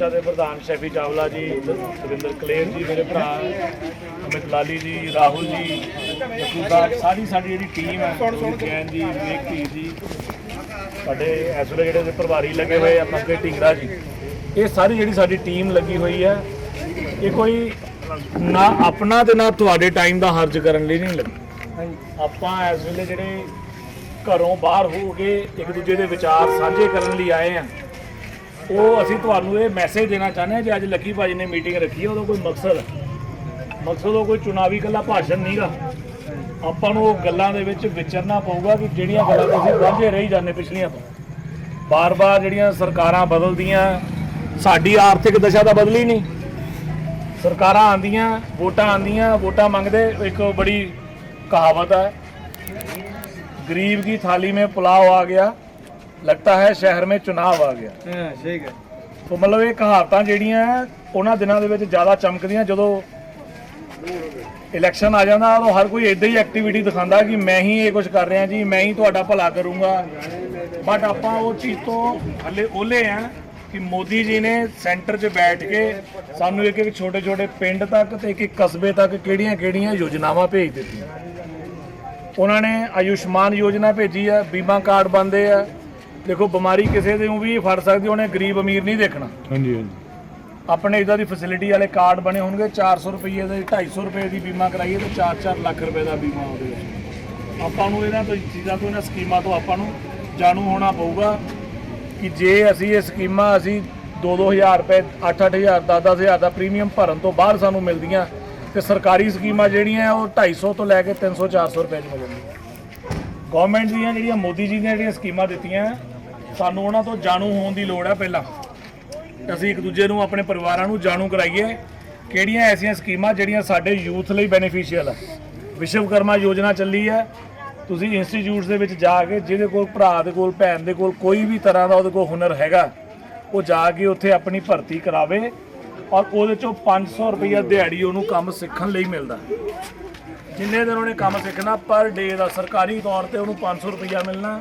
ਮੋਰਚਾ ਦੇ ਪ੍ਰਧਾਨ ਸ਼ੈਫੀ ਚਾਵਲਾ ਜੀ, ਸੁਰਿੰਦਰ ਕਲੇਰ ਜੀ, ਮੇਰੇ ਭਰਾ, ਅਮਿਤ ਲਾਲੀ ਜੀ, ਰਾਹੁਲ ਜੀ ਜੱਸੂ ਸਾਰੀ ਸਾਡੀ ਜਿਹੜੀ ਟੀਮ ਹੈ ਜੈਨ ਜੀ, ਵਿਵੇਕ ਜੀ, ਸਾਡੇ ਇਸ ਵੇਲੇ ਜਿਹੜੇ ਪ੍ਰਭਾਰੀ ਲੱਗੇ ਹੋਏ ਆ ਮੰਗੇ ਢਿੰਗਰਾ ਜੀ, ਇਹ ਸਾਰੀ ਜਿਹੜੀ ਸਾਡੀ ਟੀਮ ਲੱਗੀ ਹੋਈ ਹੈ, ਇਹ ਕੋਈ ਨਾ ਆਪਣਾ ਤੇ ਨਾ ਤੁਹਾਡੇ ਟਾਈਮ ਦਾ ਹਰਜ ਕਰਨ ਲਈ ਨਹੀਂ ਲੱਗੀ। ਆਪਾਂ ਇਸ ਵੇਲੇ ਜਿਹੜੇ ਘਰੋਂ ਬਾਹਰ ਹੋ ਕੇ ਇੱਕ ਦੂਜੇ ਦੇ ਵਿਚਾਰ ਸਾਂਝੇ ਕਰਨ ਲਈ ਆਏ ਆ ਉਹ ਅਸੀਂ ਤੁਹਾਨੂੰ ਇਹ ਮੈਸੇਜ ਦੇਣਾ ਚਾਹੁੰਦੇ ਹਾਂ, ਜੇ ਅੱਜ ਲੱਕੀ ਭਾਜੀ ਨੇ ਮੀਟਿੰਗ ਰੱਖੀ ਹੈ ਉਹਦਾ ਕੋਈ ਮਕਸਦ? ਮਕਸਦ ਉਹ ਕੋਈ ਚੁਣਾਵੀ ਕੱਲਾ ਭਾਸ਼ਣ ਨਹੀਂਗਾ ਆਪਾਂ ਨੂੰ ਉਹ ਗੱਲਾਂ ਦੇ ਵਿੱਚ ਵਿਚਰਨਾ ਪਊਗਾ ਕਿ ਜਿਹੜੀਆਂ ਗੱਲਾਂ ਤੁਸੀਂ ਵਾਂਝੇ ਰਹੀ ਜਾਂਦੇ ਪਿਛਲੀਆਂ ਤੋਂ। ਬਾਰ-ਬਾਰ ਜਿਹੜੀਆਂ ਸਰਕਾਰਾਂ ਬਦਲਦੀਆਂ, ਸਾਡੀ ਆਰਥਿਕ ਦਸ਼ਾ ਤਾਂ ਬਦਲੀ ਨਹੀਂ। ਸਰਕਾਰਾਂ ਆਂਦੀਆਂ ਵੋਟਾਂ ਆਂਦੀਆਂ ਵੋਟਾਂ ਮੰਗਦੇ, ਇੱਕ ਬੜੀ ਕਹਾਵਤ ਹੈ। ਗਰੀਬ ਦੀ ਥਾਲੀ ਮੇਂ ਪੁਲਾव ਆ ਗਿਆ। लगता है शहर में चुनाव आ गया ਹਾਂ ਠੀਕ ਹੈ तो ਮਤਲਬ ਇਹ ਕਹਾਵਤਾਂ ਜਿਹੜੀਆਂ ਹੈ, ਉਹਨਾਂ ਦਿਨਾਂ ਦੇ ਵਿੱਚ ਜ਼ਿਆਦਾ ਚਮਕਦੀਆਂ ਜਦੋਂ ਇਲੈਕਸ਼ਨ ਆ ਜਾਂਦਾ ਉਦੋਂ ਹਰ ਕੋਈ ਇਦਾਂ ਹੀ ਐਕਟੀਵਿਟੀ ਦਿਖਾਉਂਦਾ ਕਿ ਮੈਂ ਹੀ ਇਹ ਕੁਝ ਕਰ ਰਿਹਾ ਜੀ ਮੈਂ ਹੀ ਤੁਹਾਡਾ ਭਲਾ ਕਰੂੰਗਾ ਬਟ ਆਪਾਂ ਉਹ ਚੀਜ਼ ਤੋਂ ਹਲੇ ਓਲੇ ਆ ਕਿ ਮੋਦੀ ਜੀ ਨੇ ਸੈਂਟਰ 'ਚ ਬੈਠ ਕੇ ਸਾਨੂੰ ਇੱਕ ਇੱਕ ਛੋਟੇ ਛੋਟੇ ਪਿੰਡ ਤੱਕ ਤੇ ਇੱਕ ਇੱਕ ਕਸਬੇ ਤੱਕ ਕਿਹੜੀਆਂ ਕਿਹੜੀਆਂ ਯੋਜਨਾਵਾਂ ਭੇਜ ਦਿੱਤੀਆਂ ਉਹਨਾਂ ਨੇ ਆਯੁਸ਼ਮਾਨ ਯੋਜਨਾ ਭੇਜੀ ਆ ਬੀਮਾ ਕਾਰਡ ਬੰਦੇ ਆ ਦੇਖੋ ਬਿਮਾਰੀ ਕਿਸੇ ਦੇ ਨੂੰ ਵੀ ਫੜ ਸਕਦੀ ਉਹਨੇ ਗਰੀਬ ਅਮੀਰ ਨਹੀਂ ਦੇਖਣਾ। ਹਾਂਜੀ ਹਾਂਜੀ। ਆਪਣੇ ਇਦਾਂ ਦੀ ਫੈਸਿਲਿਟੀ ਵਾਲੇ ਕਾਰਡ ਬਣੇ ਹੋਣਗੇ 400 ਰੁਪਏ ਦੇ 250 ਰੁਪਏ ਦੀ ਬੀਮਾ ਕਰਾਈਏ ਤੇ 4-4 ਲੱਖ ਰੁਪਏ ਦਾ ਬੀਮਾ ਉਹਦੇ ਵਿੱਚ। ਆਪਾਂ ਨੂੰ ਇਹਨਾਂ ਤੋਂ ਚੀਜ਼ਾਂ ਤੋਂ ਇਹਨਾਂ ਸਕੀਮਾਂ ਤੋਂ ਆਪਾਂ ਨੂੰ ਜਾਣੂ ਹੋਣਾ ਪਊਗਾ ਕਿ ਜੇ ਅਸੀਂ ਇਹ ਸਕੀਮਾਂ ਅਸੀਂ 2-2000 ਰੁਪਏ 8-8000 10-10000 ਦਾ ਪ੍ਰੀਮੀਅਮ ਭਰਨ ਤੋਂ ਬਾਅਦ ਸਾਨੂੰ ਮਿਲਦੀਆਂ ਤੇ ਸਰਕਾਰੀ ਸਕੀਮਾਂ ਜਿਹੜੀਆਂ ਉਹ 250 ਤੋਂ ਲੈ ਕੇ 300-400 ਰੁਪਏ 'ਚ ਮਿਲ ਜਾਂਦੀਆਂ ਗਵਰਨਮੈਂਟ ਦੀਆਂ ਜਿਹੜੀਆਂ ਮੋਦੀ ਜੀ ਨੇ ਜਿਹੜੀਆਂ ਸਕੀਮਾਂ ਦਿੱਤੀਆਂ ਸਾਨੂੰ ਉਹਨਾਂ ਤੋਂ ਜਾਣੂ ਹੋਣ ਦੀ ਲੋੜ ਹੈ ਪਹਿਲਾਂ। ਅਸੀਂ ਇੱਕ ਦੂਜੇ ਨੂੰ ਆਪਣੇ ਪਰਿਵਾਰਾਂ ਨੂੰ ਜਾਣੂ ਕਰਾਈਏ ਕਿਹੜੀਆਂ ਐਸੀਆਂ ਸਕੀਮਾਂ ਜਿਹੜੀਆਂ ਸਾਡੇ ਯੂਥ ਲਈ ਬੈਨੀਫੀਸ਼ੀਅਲ ਹੈ ਵਿਸ਼ਵਕਰਮਾ ਯੋਜਨਾ ਚੱਲੀ ਹੈ ਤੁਸੀਂ ਇੰਸਟੀਚਿਊਟਸ ਦੇ ਵਿੱਚ ਜਾ ਕੇ ਜਿਹਦੇ ਕੋਲ ਭਰਾ ਦੇ ਕੋਲ, ਭੈਣ ਦੇ ਕੋਲ ਕੋਈ ਵੀ ਤਰ੍ਹਾਂ ਦਾ ਉਹਦੇ ਕੋਲ ਹੁਨਰ ਹੈਗਾ, ਉਹ ਜਾ ਕੇ ਉੱਥੇ ਆਪਣੀ ਭਰਤੀ ਕਰਾਵੇ ਔਰ ਉਹਦੇ ਚੋਂ 500 ਰੁਪਈਆ ਦਿਹਾੜੀ ਉਹਨੂੰ ਕੰਮ ਸਿੱਖਣ ਲਈ ਮਿਲਦਾ। ਜਿੰਨੇ ਦਿਨ ਉਹਨੇ ਕੰਮ ਸਿੱਖਣਾ, ਪਰ ਡੇ ਦਾ ਸਰਕਾਰੀ ਤੌਰ ਤੇ ਉਹਨੂੰ 500 ਰੁਪਈਆ ਮਿਲਣਾ।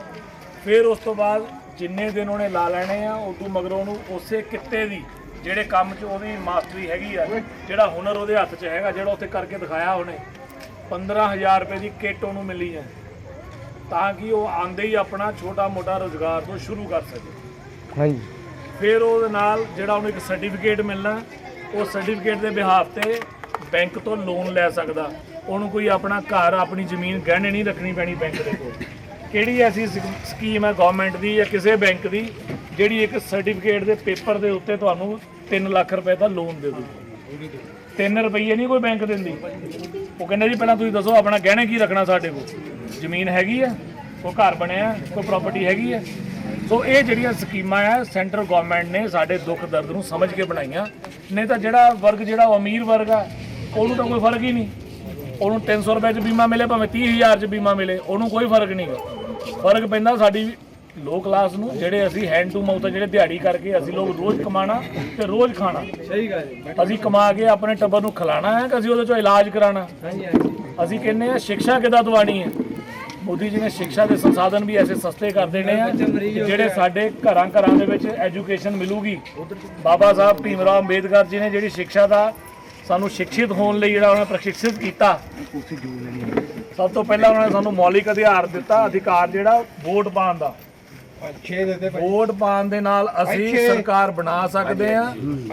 ਫਿਰ ਉਸ ਤੋਂ ਬਾਅਦ ਜਿੰਨੇ ਦਿਨ ਉਹਨੇ ਲਾ ਲੈਣੇ ਆ ਉਦੋਂ ਮਗਰੋਂ ਉਹਨੂੰ ਉਸੇ ਕਿੱਤੇ ਦੀ ਜਿਹੜੇ ਕੰਮ 'ਚ ਉਹਦੀ ਮਾਸਟਰੀ ਹੈਗੀ ਆ ਜਿਹੜਾ ਹੁਨਰ ਉਹਦੇ ਹੱਥ 'ਚ ਹੈਗਾ ਜਿਹੜਾ ਉੱਥੇ ਕਰਕੇ ਦਿਖਾਇਆ ਉਹਨੇ 15000 ਰੁਪਏ ਦੀ ਕਿੱਟ ਉਹਨੂੰ ਮਿਲੀ ਹੈ ਤਾਂ ਕਿ ਉਹ ਆਂਦੇ ਹੀ ਆਪਣਾ ਛੋਟਾ ਮੋਟਾ ਰੋਜ਼ਗਾਰ ਤੋਂ ਸ਼ੁਰੂ ਕਰ ਸਕੇ। ਹਾਂਜੀ। ਫਿਰ ਉਹਦੇ ਨਾਲ ਜਿਹੜਾ ਉਹਨੂੰ ਇੱਕ ਸਰਟੀਫਿਕੇਟ ਮਿਲਣਾ ਉਹ ਸਰਟੀਫਿਕੇਟ ਦੇ ਬਿਹਾਫ ਤੇ ਬੈਂਕ ਤੋਂ ਲੋਨ ਲੈ ਸਕਦਾ। ਉਹਨੂੰ ਕੋਈ ਆਪਣਾ ਘਰ ਆਪਣੀ ਜ਼ਮੀਨ ਗਹਿਣੇ ਨਹੀਂ ਰੱਖਣੀ ਪੈਣੀ ਬੈਂਕ ਦੇ ਕੋਲ। ਕਿਹੜੀ ਐਸੀ ਸਕ- ਸਕੀਮ ਹੈ ਗਵਰਨਮੈਂਟ ਦੀ ਜਾਂ ਕਿਸੇ ਬੈਂਕ ਦੀ ਜਿਹੜੀ ਇੱਕ ਸਰਟੀਫਿਕੇਟ ਦੇ ਪੇਪਰ ਦੇ ਉੱਤੇ ਤੁਹਾਨੂੰ 3 ਲੱਖ ਰੁਪਏ ਦਾ ਲੋਨ ਦੇ ਦੂ 3 ਰੁਪਏ ਨਹੀਂ ਕੋਈ ਬੈਂਕ ਦਿੰਦੀ? ਉਹ ਕਹਿੰਦੇ ਜੀ ਪਹਿਲਾਂ ਤੁਸੀਂ ਦੱਸੋ ਆਪਣਾ ਗਹਿਣੇ ਕੀ ਰੱਖਣਾ ਸਾਡੇ ਕੋਲ? ਜ਼ਮੀਨ ਹੈਗੀ ਆ, ਕੋਈ ਘਰ ਬਣਿਆ, ਕੋਈ ਪ੍ਰਾਪਰਟੀ ਹੈਗੀ ਆ? ਸੋ ਇਹ ਜਿਹੜੀਆਂ ਸਕੀਮਾਂ ਆ ਸੈਂਟਰ ਗਵਰਨਮੈਂਟ ਨੇ ਸਾਡੇ ਦੁੱਖ ਦਰਦ ਨੂੰ ਸਮਝ ਕੇ ਬਣਾਈਆਂ। ਨਹੀਂ ਤਾਂ ਜਿਹੜਾ ਵਰਗ ਜਿਹੜਾ ਉਹ ਅਮੀਰ ਵਰਗ ਆ, ਉਹਨੂੰ ਤਾਂ ਕੋਈ ਫ਼ਰਕ ਹੀ ਨਹੀਂ। ਉਹਨੂੰ 300 ਰੁਪਏ ਚ ਬੀਮਾ ਮਿਲੇ, ਭਾਵੇਂ 30000 ਚ ਬੀਮਾ ਮਿਲੇ, ਉਹਨੂੰ ਕੋਈ ਫ਼ਰਕ ਨਹੀਂ ਫ਼ਰਕ ਪੈਂਦਾ ਸਾਡੀ ਲੋ ਕਲਾਸ ਨੂੰ ਜਿਹੜੇ ਅਸੀਂ ਹੈਂਡ ਟੂ ਮਾਊਥ ਜਿਹੜੇ ਦਿਹਾੜੀ ਕਰਕੇ ਅਸੀਂ ਲੋਕ ਰੋਜ਼ ਕਮਾਣਾ ਤੇ ਰੋਜ਼ ਖਾਣਾ। ਸਹੀ ਗੱਲ ਹੈ। ਅਸੀਂ ਕਮਾ ਕੇ ਆਪਣੇ ਟੱਬਰ ਨੂੰ ਖਿਲਾਣਾ ਹੈ ਕਿ ਅਸੀਂ ਉਹਦੇ ਚੋਂ ਇਲਾਜ ਕਰਾਣਾ? ਅਸੀਂ ਕਹਿੰਦੇ ਆ ਸਿੱਖਿਆ ਕਿੱਦਾਂ ਦਵਾਣੀ ਹੈ? ਮੋਦੀ ਜੀ ਨੇ ਸਿੱਖਿਆ ਦੇ ਸੰਸਾਧਨ ਵੀ ਐਸੇ ਸਸਤੇ ਕਰ ਦੇਣੇ ਆ ਜਿਹੜੇ ਸਾਡੇ ਘਰਾਂ ਘਰਾਂ ਦੇ ਵਿੱਚ ਐਜੂਕੇਸ਼ਨ ਮਿਲੂਗੀ। ਬਾਬਾ ਸਾਹਿਬ ਭੀਮਰਾਓ ਅੰਬੇਦਕਰ ਜੀ ਨੇ ਜਿਹੜੀ ਸਿੱਖਿਆ ਦਾ ਸਾਨੂੰ ਸ਼ਿਕਸ਼ਿਤ ਹੋਣ ਲਈ ਜਿਹੜਾ ਉਹਨਾਂ ਪ੍ਰਸ਼ਿਕਸ਼ਿਤ ਕੀਤਾ ਸਭ ਤੋਂ ਪਹਿਲਾਂ ਉਹਨਾਂ ਨੇ ਸਾਨੂੰ ਮੌਲਿਕ ਅਧਿਕਾਰ ਦਿੱਤਾ ਅਧਿਕਾਰ ਜਿਹੜਾ ਵੋਟ ਪਾਉਣ ਦਾ। 6 ਦੇ ਤੇ ਵੋਟ ਪਾਉਣ ਦੇ ਨਾਲ ਅਸੀਂ ਸਰਕਾਰ ਬਣਾ ਸਕਦੇ ਆ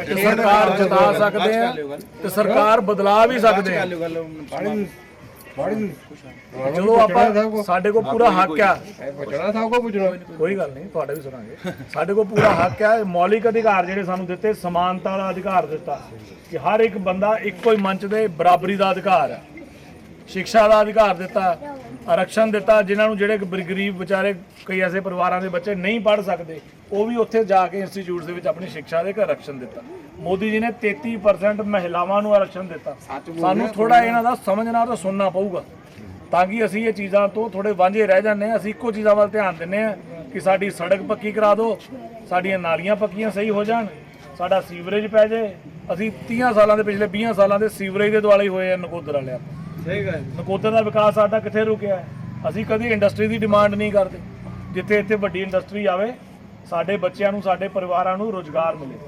ਤੇ ਸਰਕਾਰ ਜਿਤਾ ਸਕਦੇ ਆ ਤੇ ਸਰਕਾਰ ਬਦਲਾ ਵੀ ਸਕਦੇ ਆ ਜਦੋਂ ਆਪਾਂ ਸਾਡੇ ਕੋਲ ਪੂਰਾ ਹੱਕ ਆ। ਪੁੱਛਣਾ ਸਭ ਕੋ ਪੁੱਛਣਾ। ਕੋਈ ਗੱਲ ਨਹੀਂ ਤੁਹਾਡਾ ਵੀ ਸੁਣਾਂਗੇ। ਸਾਡੇ ਕੋਲ ਪੂਰਾ ਹੱਕ ਆ ਮੌਲਿਕ ਅਧਿਕਾਰ ਜਿਹੜੇ ਸਾਨੂੰ ਦਿੱਤੇ ਸਮਾਨਤਾ ਦਾ ਅਧਿਕਾਰ ਦਿੱਤਾ ਕਿ ਹਰ ਇੱਕ ਬੰਦਾ ਇੱਕੋ ਹੀ ਮੰਚ ਦੇ ਬਰਾਬਰੀ ਦਾ ਅਧਿਕਾਰ ਹੈ ਸਿੱਖਿਆ ਦਾ ਅਧਿਕਾਰ ਦਿੱਤਾ ਆਰਕਸ਼ਣ ਦਿੱਤਾ ਜਿਨ੍ਹਾਂ ਨੂੰ ਜਿਹੜੇ ਗਰੀਬ ਵਿਚਾਰੇ ਕਈ ਐਸੇ ਪਰਿਵਾਰਾਂ ਦੇ ਬੱਚੇ ਨਹੀਂ ਪੜ੍ਹ ਸਕਦੇ ਉਹ ਵੀ ਉੱਥੇ ਜਾ ਕੇ ਇੰਸਟੀਚਿਊਟ ਦੇ ਵਿੱਚ ਆਪਣੀ ਸਿੱਖਿਆ ਦੇ ਆਰਕਸ਼ਣ ਦਿੱਤਾ। ਮੋਦੀ ਜੀ ਨੇ 33% ਮਹਿਲਾਵਾਂ ਨੂੰ ਆਰਕਸ਼ਣ ਦਿੱਤਾ। ਸਾਨੂੰ ਥੋੜਾ ਇਹਨਾਂ ਦਾ ਸਮਝਣਾ ਤੇ ਸੁਣਨਾ ਪਊਗਾ। ਤਾਂ ਕਿ ਅਸੀਂ ਇਹ ਚੀਜ਼ਾਂ ਤੋਂ ਥੋੜੇ ਵਾਂਝੇ ਰਹਿ ਜਾਂਦੇ ਹਾਂ ਅਸੀਂ ਇੱਕੋ ਚੀਜ਼ਾਂ ਵੱਲ ਧਿਆਨ ਦਿੰਦੇ ਹਾਂ ਕਿ ਸਾਡੀ ਸੜਕ ਪੱਕੀ ਕਰਾ ਦਿਓ ਸਾਡੀਆਂ ਨਾਲੀਆਂ ਪੱਕੀਆਂ ਸਹੀ ਹੋ ਜਾਣ ਸਾਡਾ ਸੀਵਰੇਜ ਪੈ ਜਾਏ। ਅਸੀਂ 30 ਸਾਲਾਂ ਦੇ ਪਿਛਲੇ 20 ਸਾਲਾਂ ਦੇ ਸੀਵਰੇਜ ਦੇ ਦੁਆਲੇ ਹੋਏ ਆ ਨਕੋਦਰ ਵਾਲਿਆਂ ਸਹੀ ਗੱਲ ਨਕੋਦਰ ਦਾ ਵਿਕਾਸ ਸਾਡਾ ਕਿੱਥੇ ਰੁਕਿਆ ਹੈ? ਅਸੀਂ ਕਦੀ ਇੰਡਸਟਰੀ ਦੀ ਡਿਮਾਂਡ ਨਹੀਂ ਕਰਦੇ। ਜਿੱਥੇ ਇੱਥੇ ਵੱਡੀ ਇੰਡਸਟਰੀ ਆਵੇ ਸਾਡੇ ਬੱਚਿਆਂ ਨੂੰ ਸਾਡੇ ਪਰਿਵਾਰਾਂ ਨੂੰ ਰੋਜ਼ਗਾਰ ਮਿਲੇ।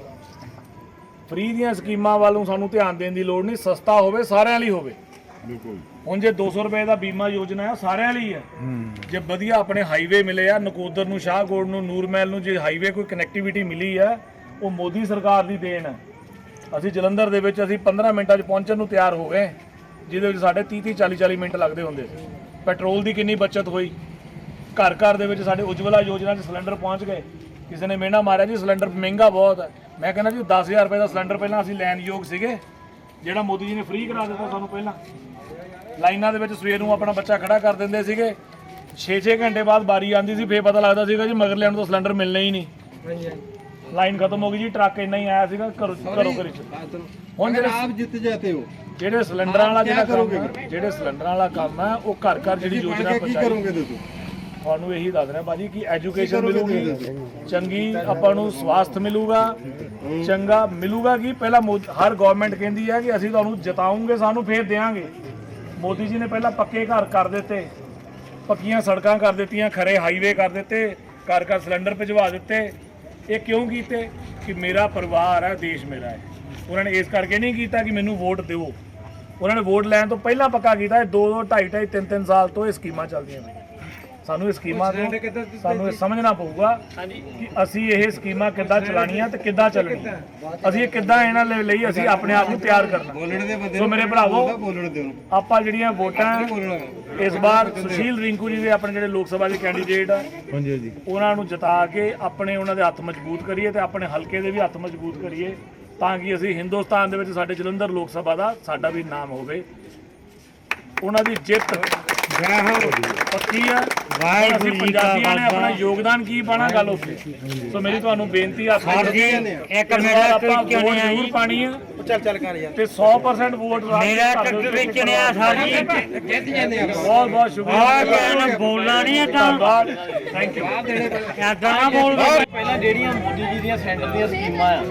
ਫ੍ਰੀ ਦੀਆਂ ਸਕੀਮਾਂ ਵੱਲੋਂ ਸਾਨੂੰ ਧਿਆਨ ਦੇਣ ਦੀ ਲੋੜ ਨਹੀਂ। ਸਸਤਾ ਹੋਵੇ ਸਾਰਿਆਂ ਲਈ ਹੋਵੇ। ਬਿਲਕੁਲ ਹੁਣ ਜੇ 200 ਰੁਪਏ ਦਾ ਬੀਮਾ ਯੋਜਨਾ ਹੈ ਉਹ ਸਾਰਿਆਂ ਲਈ ਹੈ। ਜੇ ਵਧੀਆ ਆਪਣੇ ਹਾਈਵੇ ਮਿਲੇ ਆ ਨਕੋਦਰ ਨੂੰ ਸ਼ਾਹਕੋਟ ਨੂੰ ਨੂਰਮਹਿਲ ਨੂੰ ਜੇ ਹਾਈਵੇ ਕੋਈ ਕਨੈਕਟੀਵਿਟੀ ਮਿਲੀ ਹੈ ਉਹ ਮੋਦੀ ਸਰਕਾਰ ਦੀ ਦੇਣ ਹੈ। ਅਸੀਂ ਜਲੰਧਰ ਦੇ ਵਿੱਚ ਅਸੀਂ 15 ਮਿੰਟਾਂ 'ਚ ਪਹੁੰਚਣ ਨੂੰ ਤਿਆਰ ਹੋ ਗਏ। ਜਿਹਦੇ ਵਿੱਚ ਸਾਡੇ 30 30 40 40 ਮਿੰਟ ਲੱਗਦੇ ਹੁੰਦੇ ਸੀ। ਪੈਟਰੋਲ ਦੀ ਕਿੰਨੀ ਬਚਤ ਹੋਈ। ਘਰ ਘਰ ਦੇ ਵਿੱਚ ਸਾਡੇ ਉਜਵਲਾ ਯੋਜਨਾ 'ਚ ਸਿਲੰਡਰ ਪਹੁੰਚ ਗਏ। ਕਿਸੇ ਨੇ ਮਿਹਣਾ ਮਾਰਿਆ, ਜੀ, ਸਿਲੰਡਰ ਮਹਿੰਗਾ ਬਹੁਤ ਹੈ। ਮੈਂ ਕਹਿੰਦਾ, ਜੀ 10000 ਰੁਪਏ ਦਾ ਸਿਲੰਡਰ ਪਹਿਲਾਂ ਅਸੀਂ ਲੈਣ ਯੋਗ ਸੀਗੇ। ਜਿਹੜਾ ਮੋਦੀ ਜੀ ਨੇ ਫ੍ਰੀ ਕਰਾ ਦਿੱਤਾ ਸਾਨੂੰ ਪਹਿਲਾਂ। ਲਾਈਨਾਂ ਦੇ ਵਿੱਚ ਸਵੇਰ ਨੂੰ ਆਪਣਾ ਬੱਚਾ ਖੜਾ ਕਰ ਦਿੰਦੇ ਸੀਗੇ। 6-6 ਘੰਟੇ ਬਾਅਦ ਬਾਰੀ ਆਂਦੀ ਸੀ, ਫੇਰ ਪਤਾ ਲੱਗਦਾ ਸੀਗਾ ਜੀ, ਮਗਰ ਲੈਣ ਤੋਂ ਸਿਲੰਡਰ ਮਿਲਣਾ ਹੀ ਨਹੀਂ। ਲਾਈਨ ਖਤਮ ਹੋ ਗਈ ਜੀ ਟਰੱਕ ਇੰਨਾ ਹੀ ਆਇਆ ਸੀਗਾ ਘਰੋਂ ਘਰੋਂ ਘਰੀ ਚ ਹੁਣ अगर ਜਿਹੜੇ आप जीत जाते हो ਜਿਹੜੇ ਸਿਲੰਡਰਾਂ ਵਾਲਾ ਆਪ ਕਿਆ ਜਿਹੜਾ ਕੰਮ ਕਰੋਗੇ ਹੈ ਜਿਹੜੇ ਸਿਲੰਡਰਾਂ ਵਾਲਾ ਕੰਮ ਹੈ ਉਹ ਘਰ ਘਰ ਜਿਹੜੀ ਯੋਜਨਾ की ਪਹੁੰਚਾਈ करोगे तो तुम ਤੁਹਾਨੂੰ ਇਹੀ ਦੱਸ ਰਿਹਾ ਭਾਜੀ ਕਿ ਐਜੂਕੇਸ਼ਨ ਮਿਲੂਗੀ ਚੰਗੀ ਆਪਾਂ ਨੂੰ ਸਵਾਸਥ ਮਿਲੂਗਾ ਚੰਗਾ ਮਿਲੂਗਾ ਕਿ ਪਹਿਲਾਂ ਮੋਦ- ਹਰ ਗਵਰਨਮੈਂਟ ਕਹਿੰਦੀ ਹੈ ਕਿ ਅਸੀਂ ਤੁਹਾਨੂੰ ਜਿਤਾਉਂਗੇ ਸਾਨੂੰ ਫੇਰ ਦੇਵਾਂਗੇ ਮੋਦੀ ਜੀ ਨੇ ਪਹਿਲਾਂ ਪੱਕੇ ਘਰ ਕਰ ਦਿੱਤੇ ਪੱਕੀਆਂ ਸੜਕਾਂ ਕਰ ਦਿੱਤੀਆਂ ਖਰੇ ਹਾਈਵੇ ਕਰ ਦਿੱਤੇ ਘਰ ਘਰ ਸਿਲੰਡਰ ਭਿਜਵਾ ਦਿੱਤੇ ਇਹ ਕਿਉਂ ਕੀਤੇ? ਕਿ ਮੇਰਾ ਪਰਿਵਾਰ ਹੈ, ਦੇਸ਼ ਮੇਰਾ ਹੈ। ਉਹਨਾਂ ਨੇ ਇਸ ਕਰਕੇ ਨਹੀਂ ਕੀਤਾ ਕਿ ਮੈਨੂੰ ਵੋਟ ਦਿਓ। ਉਹਨਾਂ ਨੇ ਵੋਟ ਲੈਣ ਤੋਂ ਪਹਿਲਾਂ ਪੱਕਾ ਕੀਤਾ। ਇਹ 2 2 2.5 2.5 3 3 ਸਾਲ ਤੋਂ ਇਹ ਸਕੀਮਾਂ ਚੱਲਦੀਆਂ ਨੇ ਸਾਨੂੰ ਇਹ ਸਕੀਮਾਂ ਤੋਂ ਸਾਨੂੰ ਇਹ ਸਮਝਣਾ ਪਊਗਾ ਕਿ ਅਸੀਂ ਇਹ ਸਕੀਮਾਂ ਕਿੱਦਾਂ ਚਲਾਣੀਆਂ ਤੇ ਕਿੱਦਾਂ ਚੱਲਣੀ ਅਸੀਂ ਇਹ ਕਿੱਦਾਂ ਇਹਨਾਂ ਲਈ ਅਸੀਂ ਆਪਣੇ ਆਪ ਨੂੰ ਤਿਆਰ ਕਰਨਾ। ਸੋ ਮੇਰੇ ਭਰਾਵੋ ਆਪਾਂ ਜਿਹੜੀਆਂ ਵੋਟਾਂ ਇਸ ਵਾਰ ਸੁਸ਼ੀਲ ਰਿੰਕੂ ਜੀ ਦੇ ਆਪਣੇ ਜਿਹੜੇ ਲੋਕ ਸਭਾ ਦੇ ਕੈਂਡੀਡੇਟ ਆ ਉਹਨਾਂ ਨੂੰ ਜਿਤਾ ਕੇ ਆਪਣੇ ਉਹਨਾਂ ਦੇ ਹੱਥ ਮਜ਼ਬੂਤ ਕਰੀਏ ਤੇ ਆਪਣੇ ਹਲਕੇ ਦੇ ਵੀ ਹੱਥ ਮਜ਼ਬੂਤ ਕਰੀਏ ਤਾਂ ਕਿ ਅਸੀਂ ਹਿੰਦੁਸਤਾਨ ਦੇ ਵਿੱਚ ਸਾਡੇ ਜਲੰਧਰ ਲੋਕ ਸਭਾ ਦਾ ਸਾਡਾ ਵੀ ਨਾਮ ਹੋਵੇ। ਉਹਨਾਂ ਦੀ ਜਿੱਤ ਜੈ ਹੋ। ਪੱਕੀ ਆ। ਵਾਹਿਗੁਰੂ ਜੀ ਕਾ ਪੰਜਾਬੀਆਂ ਨੇ ਆਪਣਾ ਯੋਗਦਾਨ ਕੀ ਪਾਣਾ ਗੱਲ ਉੱਥੇ? ਸੋ ਮੇਰੀ ਤੁਹਾਨੂੰ ਬੇਨਤੀ ਆ ਸਰ ਜੀ ਇੱਕ ਮੇਰਾ ਟਵਿੱਟ ਚੁਣਿਆ ਜ਼ਰੂਰ ਪਾਣੀ ਆ। ਚੱਲ ਚੱਲ ਕਰ ਯਾਰ। ਤੇ 100% ਵੋਟ ਰਾਜ ਮੇਰਾ ਟਵਿੱਟ ਚੁਣਿਆ ਸਰ। ਜੀ ਜਿੱਤ ਜਾਂਦੇ ਆ। ਬਹੁਤ ਬਹੁਤ ਸ਼ੁਕਰੀਆ। ਆ ਕਹਿਣ ਬੋਲਣਾ ਨਹੀਂ ਤਾਂ। ਥੈਂਕ ਯੂ ਐਦਾਂ ਨਾ ਬੋਲਦਾ ਪਹਿਲਾਂ ਜਿਹੜੀਆਂ ਮੋਦੀ ਜੀ ਦੀਆਂ ਸੈਂਟਰ ਦੀਆਂ ਸਕੀਮਾਂ ਆ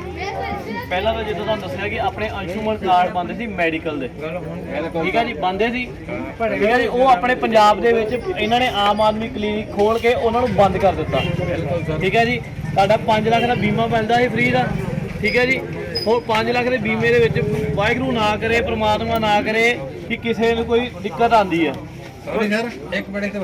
ਪਹਿਲਾਂ ਤਾਂ ਜਿੱਦਾਂ ਤੁਹਾਨੂੰ ਦੱਸਿਆ ਕਿ ਆਪਣੇ ਅੰਸ਼ੂਮਨ ਕਾਰਡ ਬੰਦੇ ਸੀ ਮੈਡੀਕਲ ਦੇ। ਠੀਕ ਹੈ ਜੀ ਬੰਦੇ ਸੀ। ਠੀਕ ਹੈ ਜੀ ਉਹ ਆਪਣੇ ਪੰਜਾਬ ਦੇ ਵਿੱਚ ਇਹਨਾਂ ਨੇ ਆਮ ਆਦਮੀ ਕਲੀਨਿਕ ਖੋਲ ਕੇ ਉਹਨਾਂ ਨੂੰ ਬੰਦ ਕਰ ਦਿੱਤਾ। ਠੀਕ ਹੈ ਜੀ ਤੁਹਾਡਾ 5 ਲੱਖ ਦਾ ਬੀਮਾ ਪੈਂਦਾ ਸੀ ਫ੍ਰੀ ਦਾ। ਠੀਕ ਹੈ ਜੀ ਹੋਰ 5 ਲੱਖ ਦੇ ਬੀਮੇ ਦੇ ਵਿੱਚ ਵਾਹਿਗੁਰੂ ਨਾ ਕਰੇ ਪ੍ਰਮਾਤਮਾ ਨਾ ਕਰੇ ਕਿ ਕਿਸੇ ਨੂੰ ਕੋਈ ਦਿੱਕਤ ਆਂਦੀ ਹੈ। ਇੱਕ ਮਿੰਟ ਤੇ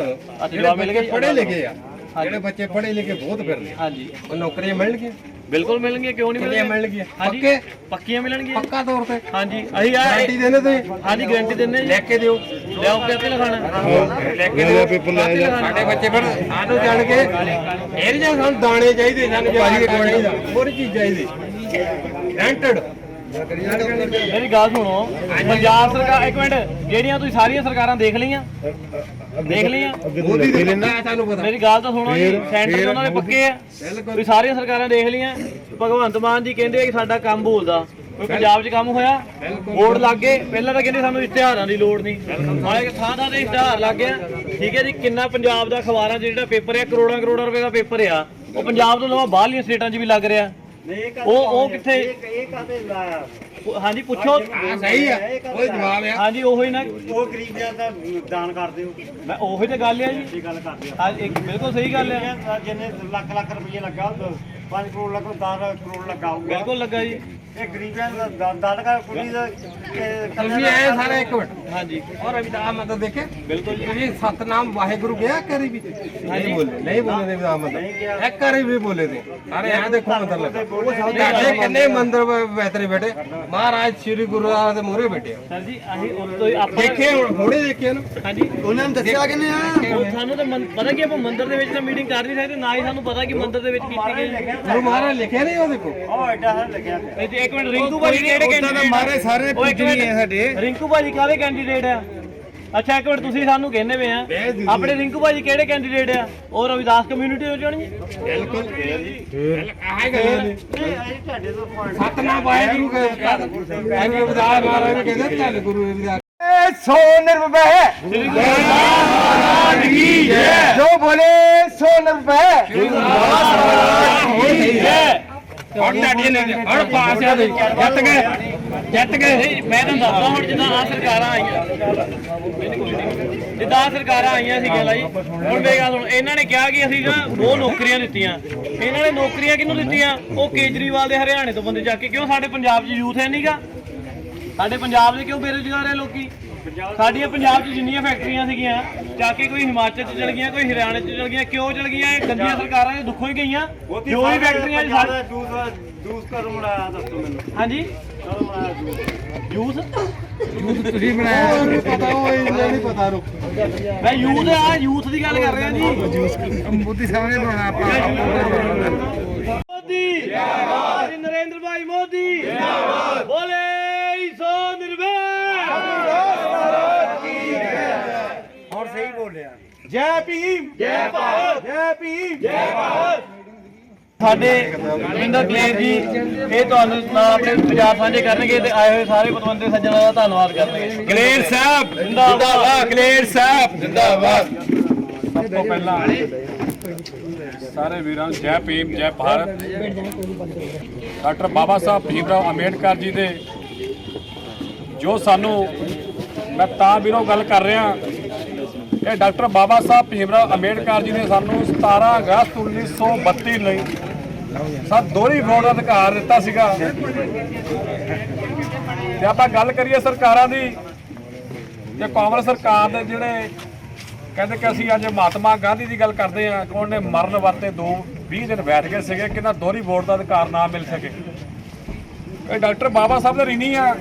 ਅੱਜ ਜਵਾਬ ਮਿਲ ਗਏ ਪੜੇ ਲਿਖੇ ਆ ਜਿਹੜੇ ਬੱਚੇ ਪੜੇ ਲਿਖੇ ਬਹੁਤ ਫਿਰਦੇ ਹਾਂਜੀ। ਉਹ ਨੌਕਰੀਆਂ ਮਿਲਣਗੀਆਂ? ਬਿਲਕੁਲ ਮਿਲਣਗੀਆਂ ਕਿਉਂ ਨਹੀਂ ਕਿੰਨੀਆਂ ਮਿਲਣਗੀਆਂ? ਹਾਂਜੀ। ਪੱਕੇ? ਪੱਕੀਆਂ ਮਿਲਣਗੀਆਂ ਪੱਕਾ ਤੌਰ ਤੇ। ਹਾਂਜੀ ਅਸੀਂ ਆ ਗਾਰੰਟੀ ਦੇਣੇ ਤੇ ਹਾਂਜੀ ਗਾਰੰਟੀ ਦਿੰਦੇ ਜੀ। ਲੈ ਕੇ ਦਿਓ। ਲਿਆਓ ਕਿੱਥੇ ਲਿਖਾਣਾ? ਲੈ ਕੇ ਦਿਓ। ਪੇਪਰ ਲੈ ਜਾ ਸਾਡੇ ਬੱਚੇ ਫਿਰ ਸਾਨੂੰ ਜਾਣ ਕੇ ਇਹ ਜਾਂ ਸਾਨੂੰ ਦਾਣੇ ਚਾਹੀਦੇ ਸਾਨੂੰ ਜਾਣ ਚਾਹੀਦਾ। ਹੋਰ ਚੀਜ਼ ਚਾਹੀਦੀ? ਰੈਂਟਡ ਮੇਰੀ ਗੱਲ ਸੁਣੋ। ਪੰਜਾਬ ਸਰਕਾਰ ਇੱਕ ਮਿੰਟ। ਜਿਹੜੀਆਂ ਤੁਸੀਂ ਸਾਰੀਆਂ ਸਰਕਾਰਾਂ ਦੇਖ ਲਈਆਂ ਦੇਖ ਲਈਆਂ। ਮੋਦੀ ਦੇ ਲੈਣਾ ਸਾਨੂੰ ਪਤਾ। ਮੇਰੀ ਗੱਲ ਤਾਂ ਸੁਣੋ ਜੀ ਸੈਂਟਰ ਦੇ ਉਹਨਾਂ ਦੇ ਪੱਕੇ ਆ। ਤੁਸੀਂ ਸਾਰੀਆਂ ਸਰਕਾਰਾਂ ਦੇਖ ਲਈਆਂ। ਭਗਵੰਤ ਮਾਨ ਜੀ ਕਹਿੰਦੇ ਆ ਕਿ ਸਾਡਾ ਕੰਮ ਬੋਲਦਾ। ਕੋਈ ਪੰਜਾਬ 'ਚ ਕੰਮ ਹੋਇਆ ਬੋਰਡ ਲੱਗ ਗਏ। ਪਹਿਲਾਂ ਤਾਂ ਕਹਿੰਦੇ ਸਾਨੂੰ ਇਸ਼ਤਿਹਾਰਾਂ ਦੀ ਲੋੜ ਨਹੀਂ। ਹਾਲੇ ਥਾਂ ਥਾਂ ਤੇ ਇਸ਼ਤਿਹਾਰ ਲੱਗ ਗਿਆ। ਠੀਕ ਹੈ ਜੀ ਕਿੰਨਾ ਪੰਜਾਬ ਦਾ ਅਖਬਾਰਾਂ 'ਚ ਜਿਹੜਾ ਪੇਪਰ ਹੈ ਕਰੋੜਾਂ ਕਰੋੜਾਂ ਰੁਪਏ ਦਾ ਪੇਪਰ ਆ। ਉਹ ਪੰਜਾਬ ਤੋਂ ਇਲਾਵਾ ਬਾਹਰਲੀਆਂ ਸਟੇਟਾਂ 'ਚ ਵੀ ਲੱਗ ਰਿਹਾ। ਉਹ ਉਹ ਕਿੱਥੇ ਇਹ ਕਾਹਦੇ ਲਾਇਆ ਉਹ- ਹਾਂਜੀ ਪੁੱਛੋ। ਹਾਂ ਸਹੀ ਆ। ਉਹ ਜਵਾਬ ਆ? ਹਾਂਜੀ ਉਹੀ ਨਾ ਉਹ ਗਰੀਬਾਂ ਦਾ ਦਾਨ ਕਰਦੇ ਹੋ ਮੈਂ ਉਹੀ ਤੇ ਗੱਲ ਆ ਜੀ। ਗੱਲ ਕਰਦੇ ਇੱਕ ਬਿਲਕੁਲ ਸਹੀ ਗੱਲ ਆ। ਜਿੰਨੇ ਲੱਖ ਲੱਖ ਰੁਪਏ ਲੱਗਾ 5 ਕਰੋੜ ਲੱਗਾ 10 ਕਰੋੜ ਲੱਗਾ ਬਿਲਕੁਲ ਲੱਗਾ ਜੀ। ਇਹ ਗਰੀਬਾਂ ਦਾ ਦਾਨ- ਕਰ ਕੁੜੀ ਦਾ ਤੁਸੀਂ ਆਏ ਸਾਰੇ ਇੱਕ ਮਿੰਟ। ਹਾਂਜੀ। ਔਰ ਅਭਿਦਾਨ ਮਤਲਬ ਦੇਖੇ? ਬਿਲਕੁਲ ਜੀ। ਤੁਸੀਂ ਸਤਨਾਮ ਵਾਹਿਗੁਰੂ ਗਿਆ ਕਰੀ ਵੀ? ਨਹੀਂ ਬੋਲੇ। ਨਹੀਂ ਬੋਲੇ ਨੇ ਅਭਿਦਾਨ ਮਤਲਬ ਇੱਕ ਵਾਰੀ ਵੀ ਬੋਲੇ ਤੇ। ਸਾਰੇ ਇਹ ਦੇਖੋ ਮੰਦਰ ਲੱਗਾ। ਤੁਹਾਡੇ ਕਿੰਨੇ ਮੰਦਰ ਬੈਤਰੇ ਬੈਠੇ? ਮਹਾਰਾਜ ਸ੍ਰੀ ਗੁਰੂ ਦੇ ਮੂਹਰੇ ਬੈਠੇ ਆ। ਸਰ ਜੀ ਅਸੀਂ ਉਸ ਤੋਂ ਹੀ ਆਪਾਂ ਦੇਖੇ ਹੁਣ ਹੁਣੇ ਦੇਖੇ ਨਾ ਹਾਂਜੀ। ਉਹਨਾਂ ਨੇ ਦੱਸਿਆ ਕਿੰਨੇ ਆ? ਉਹ ਸਾਨੂੰ ਤਾਂ ਮਨ- ਪਤਾ ਕੀ ਆਪਾਂ ਮੰਦਿਰ ਦੇ ਵਿੱਚ ਤਾਂ ਮੀਟਿੰਗ ਕਰ ਨਹੀਂ ਸਕਦੇ ਨਾ ਹੀ ਸਾਨੂੰ ਪਤਾ ਕਿ ਮੰਦਿਰ ਦੇ ਵਿੱਚ ਕੀਤੀ ਗਈ ਗੁਰੂ ਮਹਾਰਾਜ ਲਿਖਿਆ ਨਹੀਂ ਉਹ ਦੇਖੋ ਉਹ ਐਡਾ ਹਰ ਲੱਗਿਆ ਇਹ ਤੇ ਇੱਕ ਮਿੰਟ ਰਿੰਕੂ ਭਾਜੀ ਕਿਹੜੇ ਕੈਂਡੀਡੇਟ ਮਾਰੇ ਸਾਰੇ ਵੀ ਹੈ ਸਾਡੇ। ਰਿੰਕੂ ਭਾਜੀ ਕਾਹਦੇ ਕੈਂਡੀਡੇਟ ਆ? ਅੱਛਾ ਇੱਕ ਮਿੰਟ ਤੁਸੀਂ ਸਾਨੂੰ ਕਹਿੰਦੇ ਵੇ ਆਪਣੇ ਰਿੰਕੂ ਭਾਜੀ ਕਿਹੜੇ ਕੈਂਡੀਡੇਟ ਆ? ਉਹ ਰਵਿਦਾਸ ਕਮਿਊਨਿਟੀ ਹੋ ਜਾਣਗੇ ਬਿਲਕੁਲ ਫੇਰ ਆਏਗਾ ਤੁਹਾਡੇ ਤੋਂ ਪੁਆਇੰਟ ਸਤਨਾਮ ਵਾਹਿਗੁਰੂ ਕਹਿੰਦੇ ਰਵਿਦਾਸ ਮਹਾਰਾਜ ਕਹਿੰਦੇ ਧੰਨ ਗੁਰੂ ਰਵਿਦਾਸ ਸੋ ਨਿਰਭੈ। ਸ੍ਰੀ ਗੁਰੂ ਮਹਾਰਾਜ ਕੀ ਜੈ। ਜੋ ਬੋਲੇ ਸੋ ਨਿਰਭੈ। ਸ੍ਰੀ ਗੁਰੂ ਮਹਾਰਾਜ ਕੀ ਜਿੱਤ ਗਏ ਮੈਂ ਤੁਹਾਨੂੰ ਦੱਸਦਾ ਹੁਣ ਜਿੱਦਾਂ ਆ ਸਰਕਾਰਾਂ ਆਈਆਂ। ਜਿੱਦਾਂ ਆਹ ਸਰਕਾਰਾਂ ਆਈਆਂ ਸੀ ਗੱਲ ਆਈ ਹੁਣ ਮੇਰੀ ਗੱਲ ਸੁਣ, ਇਹਨਾਂ ਨੇ ਕਿਹਾ ਕਿ ਅਸੀਂ ਨਾ ਉਹ ਨੌਕਰੀਆਂ ਦਿੱਤੀਆਂ। ਇਹਨਾਂ ਨੇ ਨੌਕਰੀਆਂ ਕਿਹਨੂੰ ਦਿੱਤੀਆਂ? ਉਹ ਕੇਜਰੀਵਾਲ ਦੇ ਹਰਿਆਣੇ ਤੋਂ ਬੰਦੇ ਜਾ ਕੇ, ਕਿਉਂ ਸਾਡੇ ਪੰਜਾਬ 'ਚ ਯੂਥ ਹੈ ਨਹੀਂਗਾ ਸਾਡੇ ਪੰਜਾਬ ਚ ਕਿਉਂ ਬੇਰੁਜ਼ਗਾਰ ਹੈ ਲੋਕੀ? ਸਾਡੀਆਂ ਪੰਜਾਬ 'ਚ ਜਿੰਨੀਆਂ ਫੈਕਟਰੀਆਂ ਸੀਗੀਆਂ ਜਾ ਕੇ ਕੋਈ ਹਿਮਾਚਲ 'ਚ ਚਲ ਗਈਆਂ ਕੋਈ ਹਰਿਆਣੇ 'ਚ ਚਲ ਗਈਆਂ ਕਿਉਂ ਚਲ ਗਈਆਂ ਇਹ ਗੰਦੀਆਂ ਸਰਕਾਰਾਂ ਦੇ ਦੁੱਖੋਂ ਹੀ ਗਈਆਂ ਜੋ ਵੀ ਫੈਕਟਰੀਆਂ 'ਚ ਸਾਡੇ ਜੂਸ ਜੂਸ ਕਦੋਂ ਬਣਾਇਆ ਦੱਸੋ ਮੈਨੂੰ ਹਾਂਜੀ ਯੂਥ ਤੁਸੀਂ ਬਣਾਇਆ ਪਤਾ ਉਹ ਇਹਨਾਂ ਨਹੀਂ ਪਤਾ ਰੁਕ ਮੈਂ ਯੂਥ ਆ ਯੂਥ ਦੀ ਗੱਲ ਕਰ ਰਿਹਾ ਜੀ ਮੋਦੀ ਸਾਹਿਬ ਨੇ ਬਣਾਇਆ ਮੋਦੀ ਜਿੰਦਾਬਾਦ ਸ਼੍ਰੀ ਨਰਿੰਦਰ ਭਾਈ ਮੋਦੀ ਜਿੰਦਾਬਾਦ ਬੋਲੇ ਸੋ ਨਿਰਭੈ ਹੁਣ ਸਹੀ ਬੋਲਿਆ ਜੈ ਭੀਮ। ਜੈ ਭਾਰਤ। ਜੈ ਭੀਮ। ਜੈ ਸਾਡੇ ਰਵਿੰਦਰ ਕਲੇਰ ਜੀ ਇਹ ਤੁਹਾਨੂੰ ਨਾਲ ਆਪਣੇ ਵਿਚਾਰ ਸਾਂਝੇ ਕਰਨਗੇ ਤੇ ਆਏ ਹੋਏ ਸਾਰੇ ਪਤਵੰਤੇ ਸੱਜਣਾਂ ਦਾ ਧੰਨਵਾਦ ਕਰਨਗੇ। ਕਲੇਰ ਸਾਹਿਬ ਜਿੰਦਾਬਾਦ। ਕਲੇਰ ਸਾਹਿਬ ਜਿੰਦਾਬਾਦ। ਸਭ ਤੋਂ ਪਹਿਲਾਂ ਸਾਰੇ ਵੀਰਾਂ ਨੂੰ ਜੈ ਭੀਮ ਜੈ ਭਾਰਤ। ਡਾਕਟਰ ਬਾਬਾ ਸਾਹਿਬ ਭੀਮਰਾਓ ਅੰਬੇਡਕਰ ਜੀ ਦੇ ਜੋ ਸਾਨੂੰ ਮੈਂ ਤਾਂ ਵੀਰੋਂ ਗੱਲ ਕਰ ਰਿਹਾ ਇਹ ਡਾਕਟਰ ਬਾਬਾ ਸਾਹਿਬ ਭੀਮਰਾਓ ਅੰਬੇਡਕਰ ਜੀ ਨੇ ਸਾਨੂੰ 17 ਅਗਸਤ 1932 ਲਈ ਸਾ ਦੋਹਰੀ ਵੋਟ ਦਾ ਅਧਿਕਾਰ ਦਿੱਤਾ ਸੀਗਾ। ਤੇ ਆਪਾਂ ਗੱਲ ਕਰੀਏ ਸਰਕਾਰਾਂ ਦੀ, ਤੇ ਕਾਂਗਰਸ ਸਰਕਾਰ ਦੇ ਜਿਹੜੇ ਕਹਿੰਦੇ ਕਿ ਅਸੀਂ ਅੱਜ ਮਹਾਤਮਾ ਗਾਂਧੀ ਦੀ ਗੱਲ ਕਰਦੇ ਆ ਕਿ ਉਹਨੇ ਮਰਨ ਵਰਤੇ ਦੋ 20 ਦਿਨ ਬੈਠ ਗਏ ਸੀਗੇ, ਕਿ ਨਾ ਦੋਹਰੀ ਵੋਟ ਦਾ ਅਧਿਕਾਰ ਨਾ ਮਿਲ ਸਕੇ। ਇਹ ਡਾਕਟਰ ਬਾਬਾ ਸਾਹਿਬ ਦਾ ਰਿਣੀ ਆ।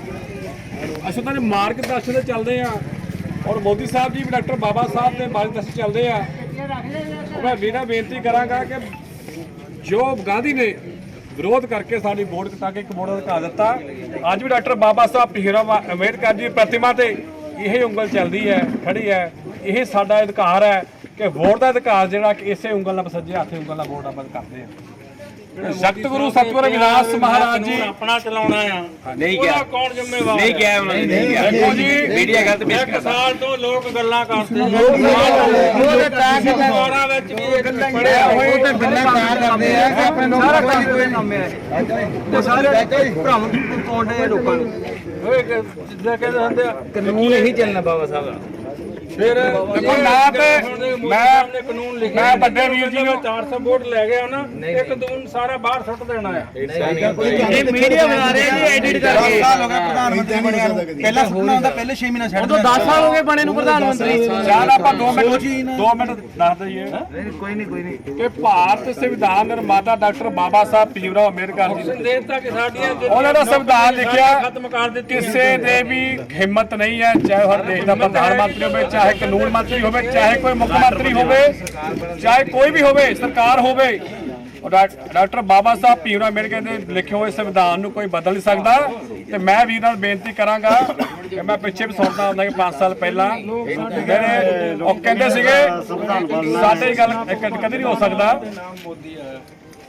ਅਸੀਂ ਉਹਨਾਂ ਦੇ ਮਾਰਗਦਰਸ਼ਨ ਤੇ ਚੱਲਦੇ ਆ ਔਰ ਮੋਦੀ ਸਾਹਿਬ ਜੀ ਵੀ ਡਾਕਟਰ ਬਾਬਾ ਸਾਹਿਬ ਦੇ ਮਾਰਗਦਰਸ਼ਨ ਚੱਲਦੇ ਆ। ਮੈਂ ਵੀਰਾਂ ਬੇਨਤੀ ਕਰਾਂਗਾ ਕਿ ਜੋ ਗਾਂਧੀ ਨੇ ਵਿਰੋਧ ਕਰਕੇ ਸਾਡੀ ਵੋਟ ਕਟਾ ਕੇ ਇੱਕ ਵੋਟ ਦਾ ਅਧਿਕਾਰ ਦਿੱਤਾ, ਅੱਜ ਵੀ ਡਾਕਟਰ ਬਾਬਾ ਸਾਹਿਬ ਭੀਮਰਾਓ ਅੰਬੇਦਕਰ ਜੀ ਦੀ ਪ੍ਰਤਿਮਾ ਤੇ ਇਹ ਉਂਗਲ ਚੱਲਦੀ ਹੈ, ਖੜੀ ਹੈ। ਇਹ ਸਾਡਾ ਅਧਿਕਾਰ ਹੈ ਕਿ ਵੋਟ ਦਾ ਅਧਿਕਾਰ ਜਿਹੜਾ ਕਿ ਇਸੇ ਉਂਗਲ ਨਾਲ ਸੱਜੇ ਹੱਥੇ ਉਂਗਲ ਨਾਲ ਵੋਟ ਆਪਾਂ ਕਰਦੇ ਹਾਂ। ਜਗਤ ਗੁਰੂ ਸਤਿਗੁਰੂ ਵਿਨਾਸ਼ ਮਹਾਰਾਜ ਜੀ। ਆਪਣਾ ਚਲਾਉਣਾ ਆ। ਨਹੀਂ ਉਹਦਾ ਕਿਹਾ। ਕੌਣ ਜ਼ਿੰਮੇਵਾਰ ਨਹੀਂ? ਕਿਹਾ ਉਹਨਾਂ ਨੇ ਨਹੀਂ ਕਿਹਾ। ਦੇਖੋ ਜੀ। ਮੀਡੀਆ ਗਲਤ ਪੇਸ਼ ਕਰਦਾ। ਸਾਲ ਤੋਂ ਲੋਕ ਗੱਲਾਂ ਕਰਦੇ ਉਹਦੇ ਤਾਂ ਕਿ ਅਖਬਾਰਾਂ ਵਿੱਚ ਵੀ ਇਹ ਪੜਿਆ ਉਹ ਹੋਇਆ ਤੇ ਗੱਲਾਂ ਤਾਂ ਕਰਦੇ ਆ। ਕਿ ਆਪਣੇ ਲੋਕ ਸਾਰਾ ਕੰਮ ਕੋਈ ਕੰਮ ਹੈ। ਤੇ ਸਾਰੇ ਭਰਾਵਾਂ ਪਾਉਂਦੇ ਲੋਕਾਂ ਨੂੰ। ਜਿੱਦਾਂ ਕਹਿੰਦੇ ਹੁੰਦੇ ਆ ਕਾਨੂੰਨ ਨਹੀਂ ਚੱਲਣਾ ਬਾਬਾ ਸਾਹਿਬ ਦਾ। ਫਿਰ ਦੇਖੋ ਨਾ ਤੇ ਮੈਂ ਕਾਨੂੰਨ ਲਿਖਿਆ ਮੈਂ ਵੱਡੇ ਵੀਰ ਜੀ ਨੂੰ 400 ਵੋਟ ਲੈ ਗਿਆ ਨਾ ਇੱਕ ਕਾਨੂੰਨ ਸਾਰਾ ਬਾਹਰ ਸੁੱਟ ਦੇਣਾ ਆ। ਇਹ ਮੀਡੀਆ ਬਣਾ ਰਹੇ ਜੀ ਐਡਿਟ ਕਰਕੇ। ਪ੍ਰਧਾਨ ਮੰਤਰੀ ਬਣਿਆ ਪਹਿਲਾਂ ਸੁਣਨਾ ਹੁੰਦਾ ਪਹਿਲੇ 6 ਮਹੀਨਾ ਉਦੋਂ 10 ਸਾਲ ਹੋ ਗਏ ਬਣੇ ਨੂੰ ਪ੍ਰਧਾਨ ਮੰਤਰੀ। ਚਾਰ ਆਪਾਂ 2 ਮਿੰਟ 2 ਮਿੰਟ ਦੱਸ ਦਈਏ। ਕੋਈ ਨਹੀਂ ਕੋਈ ਨਹੀਂ। ਕਿ ਭਾਰਤ ਸੰਵਿਧਾਨ ਨਿਰਮਾਤਾ ਡਾਕਟਰ ਬਾਬਾ ਸਾਹਿਬ ਭੀਮਰਾਓ ਅੰਬੇਡਕਰ ਜੀ ਨੇ ਤੱਕ ਸਾਡੀਆਂ ਉਹਨਾਂ ਦਾ ਸੰਵਿਧਾਨ ਲਿਖਿਆ ਖਤਮ ਕਰ ਦਿੱਤੀ ਕਿਸੇ ਦੇ ਵੀ ਹਿੰਮਤ ਨਹੀਂ ਹੈ ਚਾਹੇ ਹਰ ਦੇਸ਼ ਦਾ ਪ੍ਰਧਾਨ ਮੰਤਰੀ ਹੋਵੇ ਚਾਹੇ ਕਾਨੂੰਨ ਮੰਤਰੀ ਹੋਵੇ ਚਾਹੇ ਕੋਈ ਮੁੱਖ ਮੰਤਰੀ ਹੋਵੇ ਚਾਹੇ ਕੋਈ ਵੀ ਹੋਵੇ ਸਰਕਾਰ ਹੋਵੇ। ਡਾਕਟਰ ਬਾਬਾ ਸਾਹਿਬ ਭੀਮਰਾਓ ਅੰਬੇਡਕਰ ਦੇ ਲਿਖੇ ਹੋਏ ਸੰਵਿਧਾਨ ਨੂੰ ਕੋਈ ਬਦਲ ਨਹੀਂ ਸਕਦਾ। ਤੇ ਮੈਂ ਵੀਰ ਨਾਲ ਬੇਨਤੀ ਕਰਾਂਗਾ ਕਿ ਮੈਂ ਪਿੱਛੇ ਵੀ ਸੁਣਦਾ ਹੁੰਦਾ ਕਿ 5 ਸਾਲ ਪਹਿਲਾਂ ਮੇਰੇ ਉਹ ਕਹਿੰਦੇ ਸੀਗੇ ਸਾਡੇ ਗੱਲ ਕਦੇ ਨਹੀਂ ਹੋ ਸਕਦਾ।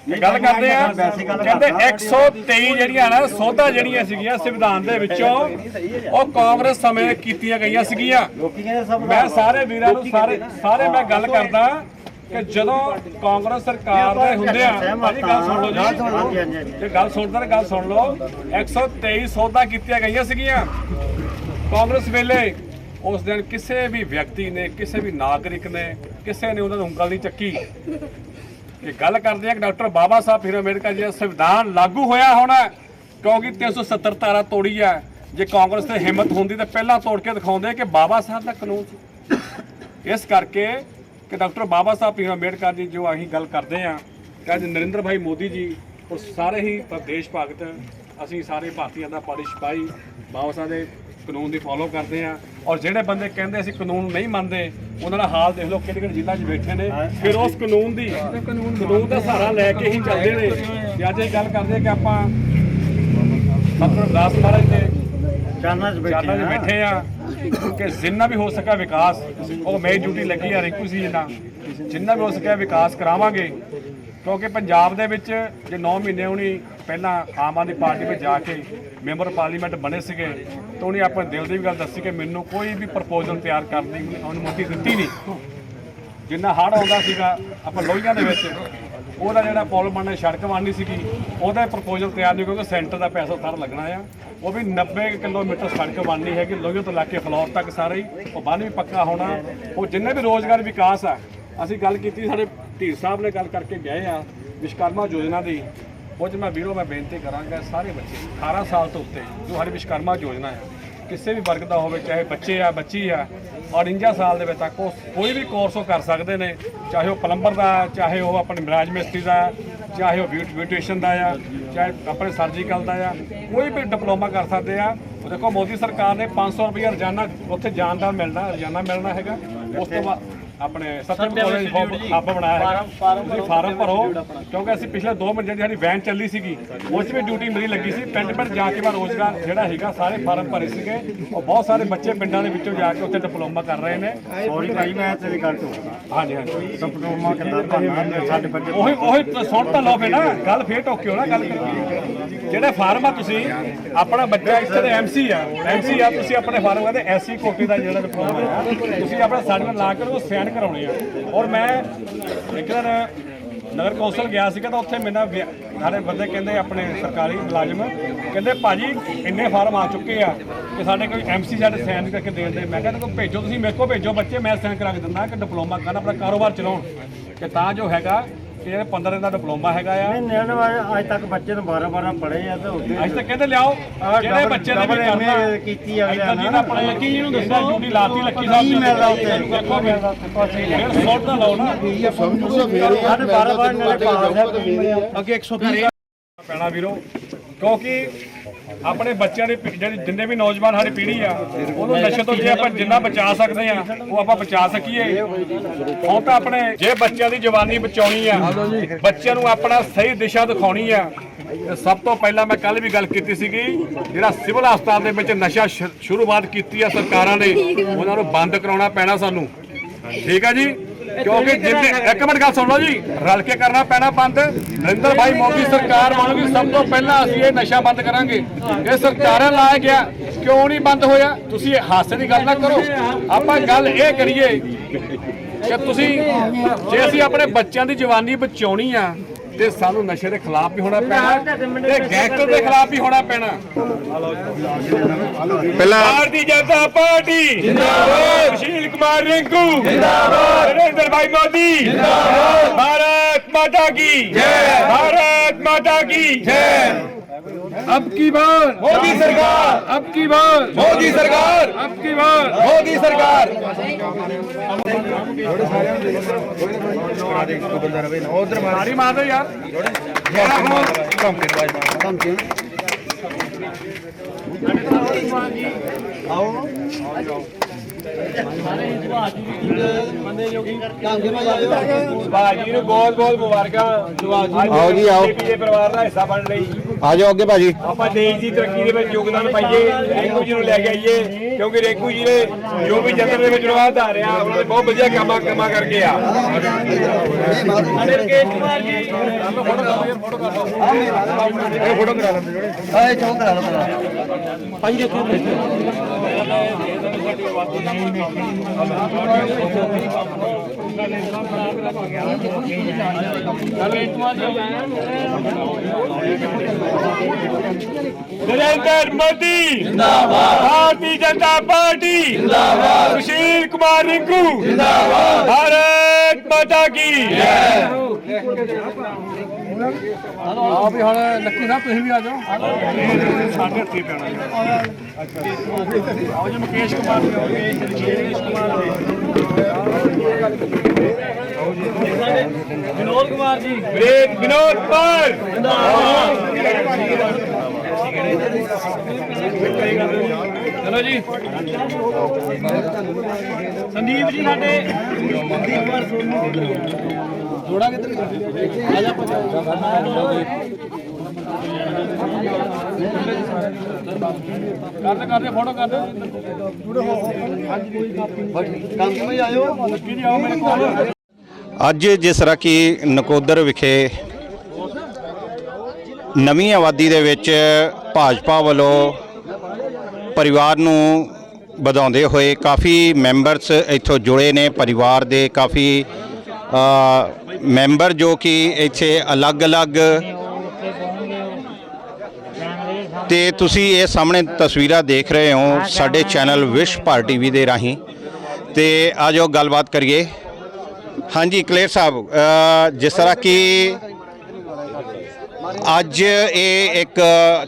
ਇਹ ਗੱਲ ਕਰਦੇ ਆ ਕਹਿੰਦੇ 123 ਜਿਹੜੀਆਂ ਨਾ ਸੋਧਾਂ ਜਿਹੜੀਆਂ ਸੀਗੀਆਂ ਸੰਵਿਧਾਨ ਦੇ ਵਿੱਚੋਂ ਉਹ ਕਾਂਗਰਸ ਸਮੇਂ ਕੀਤੀਆਂ ਗਈਆਂ ਸੀਗੀਆਂ। ਮੈਂ ਸਾਰੇ ਵੀਰਾਂ ਨੂੰ ਸਾਰੇ ਸਾਰੇ ਮੈਂ ਗੱਲ ਕਰਦਾ ਕਿ ਜਦੋਂ ਕਾਂਗਰਸ ਸਰਕਾਰ ਦੇ ਹੁੰਦੇ ਆ ਭਾਜੀ ਗੱਲ ਸੁਣ ਲਓ ਜੀ। ਜੇ ਗੱਲ ਸੁਣਦਾ ਤਾਂ ਗੱਲ ਸੁਣ ਲਓ। 123 ਸੋਧਾਂ ਕੀਤੀਆਂ ਗਈਆਂ ਸੀਗੀਆਂ। ਕਾਂਗਰਸ ਵੇਲੇ ਉਸ ਦਿਨ ਕਿਸੇ ਵੀ ਵਿਅਕਤੀ ਨੇ ਕਿਸੇ ਵੀ ਨਾਗਰਿਕ ਨੇ ਕਿਸੇ ਨੇ ਉਹਨਾਂ ਨੂੰ ਉਂਗਲ ਨਹੀਂ ਚੱਕੀ। ਕਿ ਗੱਲ ਕਰਦੇ ਆ ਕਿ ਡਾਕਟਰ ਬਾਬਾ ਸਾਹਿਬ ਫਿਰ ਅੰਬੇਡਕਰ ਜੀ ਦਾ ਸੰਵਿਧਾਨ ਲਾਗੂ ਹੋਇਆ ਹੋਣਾ ਕਿਉਂਕਿ 370 ਧਾਰਾ ਤੋੜੀ ਹੈ। ਜੇ ਕਾਂਗਰਸ ਤੇ ਹਿੰਮਤ ਹੁੰਦੀ ਤਾਂ ਪਹਿਲਾਂ ਤੋੜ ਕੇ ਦਿਖਾਉਂਦੇ ਕਿ ਬਾਬਾ ਸਾਹਿਬ ਦਾ ਕਾਨੂੰਨ ਸੀ। ਇਸ ਕਰਕੇ ਕਿ ਡਾਕਟਰ ਬਾਬਾ ਸਾਹਿਬ ਭੀਮ ਅੰਬੇਡਕਰ ਜੀ, ਜੋ ਅਸੀਂ ਗੱਲ ਕਰਦੇ ਆ ਕਿ ਅੱਜ ਨਰਿੰਦਰ ਭਾਈ ਮੋਦੀ ਜੀ ਔਰ ਸਾਰੇ ਹੀ ਦੇਸ਼ ਭਗਤ ਅਸੀਂ ਸਾਰੇ ਭਾਰਤੀਆਂ ਦਾ ਪਾੜੀ ਸਿਪਾਹੀ, ਬਾਬਾ ਸਾਹਿਬ ਦੇ ਕਾਨੂੰਨ ਦੀ ਫੋਲੋ ਕਰਦੇ ਆ ਔਰ ਜਿਹੜੇ ਬੰਦੇ ਕਹਿੰਦੇ ਅਸੀਂ ਕਾਨੂੰਨ ਨਹੀਂ ਮੰਨਦੇ ਉਹਨਾਂ ਦਾ ਹਾਲ ਦੇਖ ਲਓ ਕਿਹੜੇ ਕਿਹੜੇ ਜ਼ਿਲ੍ਹਾ 'ਚ ਬੈਠੇ ਨੇ। ਫਿਰ ਉਸ ਕਾਨੂੰਨ ਦੀ ਕਾਨੂੰਨ ਦਾ ਸਹਾਰਾ ਲੈ ਕੇ ਹੀ ਚੱਲਦੇ ਨੇ। ਤੇ ਅੱਜ ਇਹ ਗੱਲ ਕਰਦੇ ਕਿ ਆਪਾਂ ਸਤਿਗੁਰੂ ਦਾਸ ਮਹਾਰਾਜ ਦੇ ਚਾਨਾਂ 'ਚ ਬੈਠੇ ਚਾਲਾਂ 'ਚ ਬੈਠੇ ਆ ਕਿ ਜਿੰਨਾ ਵੀ ਹੋ ਸਕਿਆ ਵਿਕਾਸ ਉਹ ਮੇਰੀ ਡਿਊਟੀ ਲੱਗੀ ਆ ਰਿੰਕੂ ਸੀ ਜਿੰਨਾ ਜਿੰਨਾ ਵੀ ਹੋ ਸਕਿਆ ਵਿਕਾਸ ਕਰਾਵਾਂਗੇ। ਕਿਉਂਕਿ ਪੰਜਾਬ ਦੇ ਵਿੱਚ ਜੇ 9 ਮਹੀਨੇ ਹੁਣੀ ਪਹਿਲਾਂ ਆਮ ਆਦਮੀ ਪਾਰਟੀ ਵਿੱਚ ਜਾ ਕੇ ਮੈਂਬਰ ਪਾਰਲੀਮੈਂਟ ਬਣੇ ਸੀਗੇ ਤਾਂ ਉਹਨੇ ਆਪਣੇ ਦਿਲ ਦੀ ਵੀ ਗੱਲ ਦੱਸੀ ਕਿ ਮੈਨੂੰ ਕੋਈ ਵੀ ਪ੍ਰਪੋਜ਼ਲ ਤਿਆਰ ਕਰਨ ਦੀ ਅਨੁਮਤੀ ਦਿੱਤੀ ਨਹੀਂ। ਜਿੰਨਾ ਹੜ੍ਹ ਆਉਂਦਾ ਸੀਗਾ ਆਪਾਂ ਲੋਹੀਆਂ ਦੇ ਵਿੱਚ, ਉਹਦਾ ਜਿਹੜਾ ਪੁਲ ਬਣਨਾ, ਸੜਕ ਬਣਨੀ ਸੀਗੀ, ਉਹਦਾ ਪ੍ਰਪੋਜ਼ਲ ਤਿਆਰ ਨਹੀਂ ਕਿਉਂਕਿ ਸੈਂਟਰ ਦਾ ਪੈਸਾ ਸਾਰਾ ਲੱਗਣਾ ਆ। ਉਹ ਵੀ 90 ਕਿਲੋਮੀਟਰ ਸੜਕ ਬਣਨੀ ਹੈਗੀ, ਲੋਹੀਆਂ ਤੋਂ ਲੈ ਕੇ ਫਲੌਰ ਤੱਕ ਸਾਰੇ ਹੀ, ਉਹ ਬੰਨ ਵੀ ਪੱਕਾ ਹੋਣਾ। ਉਹ ਜਿੰਨੇ ਵੀ ਰੋਜ਼ਗਾਰ ਵਿਕਾਸ ਆ, ਅਸੀਂ ਗੱਲ ਕੀਤੀ, ਸਾਡੇ ਧੀਰ ਸਾਹਿਬ ਨੇ ਗੱਲ ਕਰਕੇ ਗਏ ਆ ਵਿਸ਼ਕਰਮਾ ਯੋਜਨਾ ਦੀ। ਉਹ 'ਚ ਮੈਂ ਵੀਰੋ, ਮੈਂ ਬੇਨਤੀ ਕਰਾਂਗਾ ਸਾਰੇ ਬੱਚੇ 18 ਸਾਲ ਤੋਂ ਉੱਤੇ, ਜੋ ਸਾਡੀ ਵਿਸ਼ਕਰਮਾ ਯੋਜਨਾ ਹੈ, ਕਿਸੇ ਵੀ ਵਰਗ ਦਾ ਹੋਵੇ, ਚਾਹੇ ਬੱਚੇ ਆ, ਬੱਚੀ ਆ ਔਰ 49 ਸਾਲ ਦੇ ਵਿੱਚ ਤੱਕ ਉਹ ਕੋਈ ਵੀ ਕੋਰਸ ਉਹ ਕਰ ਸਕਦੇ ਨੇ, ਚਾਹੇ ਉਹ ਪਲੰਬਰ ਦਾ, ਚਾਹੇ ਉਹ ਆਪਣੇ ਮਰਾਜ ਮਿਸਤਰੀ ਦਾ, ਚਾਹੇ ਉਹ ਬਿਊਟ- ਬਿਊਟੀਸ਼ੀਅਨ ਦਾ ਆ, ਚਾਹੇ ਆਪਣੇ ਸਰਜੀਕਲ ਦਾ ਆ, ਕੋਈ ਵੀ ਡਿਪਲੋਮਾ ਕਰ ਸਕਦੇ ਆ। ਦੇਖੋ, ਮੋਦੀ ਸਰਕਾਰ ਨੇ 500 ਰੁਪਏ ਰੋਜ਼ਾਨਾ ਉੱਥੇ ਜਾਣ ਦਾ ਮਿਲਣਾ, ਰੋਜ਼ਾਨਾ ਮਿਲਣਾ ਹੈਗਾ। ਉਸ ਤੋਂ ਬਾਅਦ ਆਪਣੇ ਸਤਿਅਮ ਕਾਲਜ ਹੱਬ ਬਣਾਇਆ ਹੈਗਾ। ਤੁਸੀਂ ਫਾਰਮ ਭਰੋ ਕਿਉਂਕਿ ਅਸੀਂ ਪਿਛਲੇ 2 ਮਹੀਨੇ ਦੀ ਸਾਡੀ ਵੈਨ ਚੱਲੀ ਸੀਗੀ ਉਸ 'ਚ ਵੀ ਡਿਊਟੀ ਮੇਰੀ ਲੱਗੀ ਸੀ। ਪਿੰਡ ਪਿੰਡ ਜਾ ਕੇ ਮੈਂ ਰੋਜ਼ਗਾਰ ਜਿਹੜਾ ਹੈਗਾ ਸਾਰੇ ਫਾਰਮ ਭਰੇ ਸੀਗੇ। ਉਹ ਬਹੁਤ ਸਾਰੇ ਬੱਚੇ ਪਿੰਡਾਂ ਦੇ ਵਿੱਚੋਂ ਜਾ ਕੇ ਉੱਥੇ ਡਿਪਲੋਮਾ ਕਰ ਰਹੇ ਨੇ। ਸੌਰੀ ਭਾਈ ਮੈਂ ਤੇਰੀ ਗੱਲ ਤੋਂ ਹਾਂਜੀ ਹਾਂਜੀ। ਡਿਪਲੋਮਾ ਕਿੰਨਾ ਭਾਣਾ ਸਾਡੇ ਬੱਚੇ ਉਹੀ ਉਹੀ ਸੁਣ ਤਾਂ ਲਓ ਫੇ ਨਾ ਗੱਲ ਫੇਰ ਟੋਕਿਓ ਨਾ ਗੱਲ ਜਿਹੜੇ ਫਾਰਮ ਆ ਤੁਸੀਂ ਆਪਣਾ ਬੱਚਾ ਇੱਥੇ ਦੇ ਐਮਸੀ ਆ। ਐਮਸੀ ਆ ਤੁਸੀਂ ਆਪਣੇ ਫਾਰਮ ਕਹਿੰਦੇ ਐਸਸੀ ਕੋਟੀ ਦਾ ਜਿਹੜਾ ਡਿਪਲੋਮਾ ਤੁਸੀਂ ਆਪਣਾ ਸਰਟੀਫਿਕੇਟ ਲਾ ਕੇ ਉਹ ਸਾਈਨ ਕਰਾਉਣੇ ਆ। ਔਰ ਮੈਂ ਇੱਕ ਦਿਨ ਨਗਰ ਕੌਂਸਲ ਗਿਆ ਸੀਗਾ ਤਾਂ ਉੱਥੇ ਮੇਰਾ ਨਾਲ ਵਿਆ- ਸਾਡੇ ਬੰਦੇ ਕਹਿੰਦੇ ਆਪਣੇ ਸਰਕਾਰੀ ਮੁਲਾਜ਼ਮ, ਕਹਿੰਦੇ ਭਾਜੀ ਇੰਨੇ ਫਾਰਮ ਆ ਚੁੱਕੇ ਆ ਕਿ ਸਾਡੇ ਕੋਈ ਐਮਸੀ ਸਾਡੇ ਸਾਈਨ ਕਰਕੇ ਦੇਣ ਦੇ ਮੈਂ ਕਹਿੰਦਾ ਕੋਈ ਭੇਜੋ ਤੁਸੀਂ, ਮੇਰੇ ਕੋਲ ਭੇਜੋ ਬੱਚੇ, ਮੈਂ ਸਾਈਨ ਕਰਾ ਕੇ ਦਿੰਦਾ ਕਿ ਡਿਪਲੋਮਾ ਕਰਨ, ਆਪਣਾ ਕਾਰੋਬਾਰ ਚਲਾਉਣ। ਕਿ ਤਾਂ ਜੋ ਹੈਗਾ ਕਿ ਇਹ 15 ਦਿਨ ਦਾ ਡਿਪਲੋਮਾ ਹੈਗਾ ਆ? ਨਿਆਣੇ ਵਾਲੇ ਅੱਜ ਤੱਕ ਬੱਚੇ ਨੂੰ 12 12 ਪੜ੍ਹੇ ਆ ਤੇ ਉੱਤੇ ਅੱਜ ਤੱਕ ਕਹਿੰਦੇ ਲਿਆਓ। ਜਿਹੜੇ ਬੱਚੇ ਨੇ ਵੀ ਕਰਨਾ ਕੀਤੀ ਆ ਜੀ ਨਾ। ਆਪਣੇ ਲੱਕੀ ਜੀ ਨੂੰ ਦੱਸੋ? ਡਿਊਟੀ ਲਾਤੀ ਲੱਕੀ ਸਾਹਿਬ ਨੇ। ਮਿਲਦਾ ਉੱਤੇ? ਦੇਖੋ ਫਿਰ ਸੌਟ ਨਾ ਲਾਓ ਨਾ। ਸਾਡੇ 12 12 ਨਾਲੇ ਪਾਸ ਆ। ਅੱਗੇ 120 ਪੈਣਾ ਵੀਰੋ। ਕਿਉਂਕਿ ਆਪਣੇ ਬੱਚਿਆਂ ਦੀ ਪੀ- ਜਿਹੜੀ ਜਿੰਨੇ ਵੀ ਨੌਜਵਾਨ ਸਾਡੀ ਪੀੜ੍ਹੀ ਆ, ਉਹਨੂੰ ਨਸ਼ੇ ਤੋਂ ਜੇ ਆਪਾਂ ਜਿੰਨਾ ਬਚਾ ਸਕਦੇ ਆ, ਉਹ ਆਪਾਂ ਬਚਾ ਸਕੀਏ। ਹੁਣ ਤਾਂ ਆਪਣੇ ਜੇ ਬੱਚਿਆਂ ਦੀ ਜਵਾਨੀ ਬਚਾਉਣੀ ਆ, ਬੱਚਿਆਂ ਨੂੰ ਆਪਣਾ ਸਹੀ ਦਿਸ਼ਾ ਦਿਖਾਉਣੀ ਆ, ਸਭ ਤੋਂ ਪਹਿਲਾਂ ਮੈਂ ਕੱਲ ਵੀ ਗੱਲ ਕੀਤੀ ਸੀਗੀ, ਜਿਹੜਾ ਸਿਵਲ ਹਸਪਤਾਲ ਦੇ ਵਿੱਚ ਨਸ਼ਾ ਸ਼- ਸ਼ੁਰੂਆਤ ਕੀਤੀ ਆ ਸਰਕਾਰਾਂ ਨੇ, ਉਹਨਾਂ ਨੂੰ ਬੰਦ ਕਰਾਉਣਾ ਪੈਣਾ ਸਾਨੂੰ। ਠੀਕ ਆ ਜੀ? ਕਿਉਂਕਿ ਜਿੰਨੇ ਇੱਕ ਮਿੰਟ ਗੱਲ ਸੁਣ ਲਓ ਜੀ। ਰਲ ਕੇ ਕਰਨਾ ਪੈਣਾ ਬੰਦ। ਨਰਿੰਦਰ ਭਾਈ ਮੋਦੀ ਸਰਕਾਰ ਬਣੂਗੀ ਸਭ ਤੋਂ ਪਹਿਲਾਂ ਅਸੀਂ ਇਹ ਨਸ਼ਾ ਬੰਦ ਕਰਾਂਗੇ। ਇਹ ਸਰਕਾਰਾਂ ਲਾਇਆ ਗਿਆ। ਕਿਉਂ ਨਹੀਂ ਬੰਦ ਹੋਇਆ? ਤੁਸੀਂ ਇਹ ਹਾਸੇ ਦੀ ਗੱਲ ਨਾ ਕਰੋ। ਆਪਾਂ ਗੱਲ ਇਹ ਕਰੀਏ ਕਿ ਤੁਸੀਂ ਜੇ ਅਸੀਂ ਆਪਣੇ ਬੱਚਿਆਂ ਦੀ ਜਵਾਨੀ ਬਚਾਉਣੀ ਆ ਤੇ ਸਾਨੂੰ ਨਸ਼ੇ ਦੇ ਖਿਲਾਫ ਵੀ ਹੋਣਾ ਪੈਣਾ ਤੇ ਗੈਂਗਸਟਰ ਦੇ ਖਿਲਾਫ ਵੀ ਹੋਣਾ ਪੈਣਾ। ਪਹਿਲਾਂ ਭਾਰਤੀ ਜਨਤਾ ਪਾਰਟੀ। ਜਿੰਦਾਬਾਦ। ਸ਼ੀਲ ਕੁਮਾਰ ਰਿੰਕੂ। ਜਿੰਦਾਬਾਦ। ਨਰਿੰਦਰ ਭਾਈ ਮੋਦੀ। ਜਿੰਦਾਬਾਦ। ਭਾਰਤ ਮਾਤਾ ਕੀ। ਜੈ। ਭਾਰਤ ਮਾਤਾ ਕੀ। ਜੈ। ਅਬ ਕੀ ਬਾਰ ਮੋਦੀ ਸਰਕਾਰ अब की बार मोदी सरकार अब की बार मोदी सरकार सारी मार दो यार ਭਾਜੀ ਨੂੰ ਬਹੁਤ ਬਹੁਤ ਮੁਬਾਰਕਾਂ। ਆਓ ਜੀ, ਆਓ। ਪੀਏ ਪਰਿਵਾਰ ਦਾ ਹਿੱਸਾ ਬਣ ਲਈ। ਆ ਜਾਓ ਅੱਗੇ ਭਾਜੀ। ਆਪਾਂ ਦੇਸ਼ ਦੀ ਤਰੱਕੀ ਦੇ ਵਿੱਚ ਯੋਗਦਾਨ ਪਾਈਏ ਰੇਕੂ ਜੀ ਨੂੰ ਲੈ ਕੇ ਆਈਏ ਕਿਉਂਕਿ ਰੇਕੂ ਜੀ ਨੇ ਜੋ ਵੀ ਜਨਰਲ ਦੇ ਵਿੱਚ ਰਵਾਜ ਆ ਰਿਹਾ ਉਹਨਾਂ ਨੇ ਬਹੁਤ ਵਧੀਆ ਕੰਮਾਂ ਕੰਮਾਂ ਕਰਕੇ ਆ। ਰਕੇਸ਼ ਕੁਮਾਰ ਜੀ। ਇਹ ਫੋਟੋ ਕਰਾ ਲੈਂਦੇ ਨਰਿੰਦਰ ਮੋਦੀ ਜਿੰਦਾਬਾਦ ਭਾਰਤੀ ਜਨਤਾ ਪਾਰਟੀ ਜਿੰਦਾਬਾਦ ਸੁਸ਼ੀਲ ਕੁਮਾਰ ਰਿੰਕੂ ਜਿੰਦਾਬਾਦ। ਭਾਰਤ ਮਾਤਾ ਕੀ ਜੈ। की ਆ ਵੀ ਹੁਣ ਲੱਕੀ ਸਾਹਿਬ ਤੁਸੀਂ ਵੀ ਆ ਜਾਓ। ਸਾਡੇ ਹੱਥੀ ਪੈਣਾ ਆਓ ਜੀ ਮੁਕੇਸ਼ ਕੁਮਾਰ ਜੀ। ਆਓ ਜੀ। ਮੁਕੇਸ਼ ਕੁਮਾਰ ਵਿਨੋਦ ਕੁਮਾਰ ਜੀ। ਵਿਨੋਦ ਵਿਨੋਦ ਕੁਮਾਰ ਚਲੋ ਜੀ। ਸੰਦੀਪ ਜੀ ਸਾਡੇ। ਸੰਦੀਪ ਕਿੱਧਰ ਆ ਜਾ ਕਰਦੇ ਕਰਦੇ ਫੋਟੋ ਕਰਦੇ ਕੰਮ ਸਮਝ ਆਇਓ। ਲੱਕੀ ਜੀ ਆਓ ਮੇਰੇ ਕੋਲ। ਅੱਜ ਜਿਸ ਤਰ੍ਹਾਂ ਕਿ ਨਕੋਦਰ ਵਿਖੇ ਨਵੀਂ ਆਬਾਦੀ ਦੇ ਵਿੱਚ ਭਾਜਪਾ ਵੱਲੋਂ ਪਰਿਵਾਰ ਨੂੰ ਵਧਾਉਂਦੇ ਹੋਏ ਕਾਫੀ ਮੈਂਬਰਸ ਇੱਥੋਂ ਜੁੜੇ ਨੇ, ਪਰਿਵਾਰ ਦੇ ਕਾਫੀ ਮੈਂਬਰ ਜੋ ਕਿ ਇੱਥੇ ਅਲੱਗ-ਅਲੱਗ ਤੇ ਤੁਸੀਂ ਇਹ ਸਾਹਮਣੇ ਤਸਵੀਰਾਂ ਦੇਖ ਰਹੇ ਹੋ ਸਾਡੇ ਚੈਨਲ ਵਿਸ਼ ਭਾਰ ਟੀਵੀ ਦੇ ਰਾਹੀਂ। ਤੇ ਆਜੋ ਗੱਲਬਾਤ ਕਰੀਏ। ਹਾਂਜੀ, ਕਲੇਰ ਸਾਹਿਬ ਜਿਸ ਤਰ੍ਹਾਂ ਕਿ ਅੱਜ ਇਹ ਇੱਕ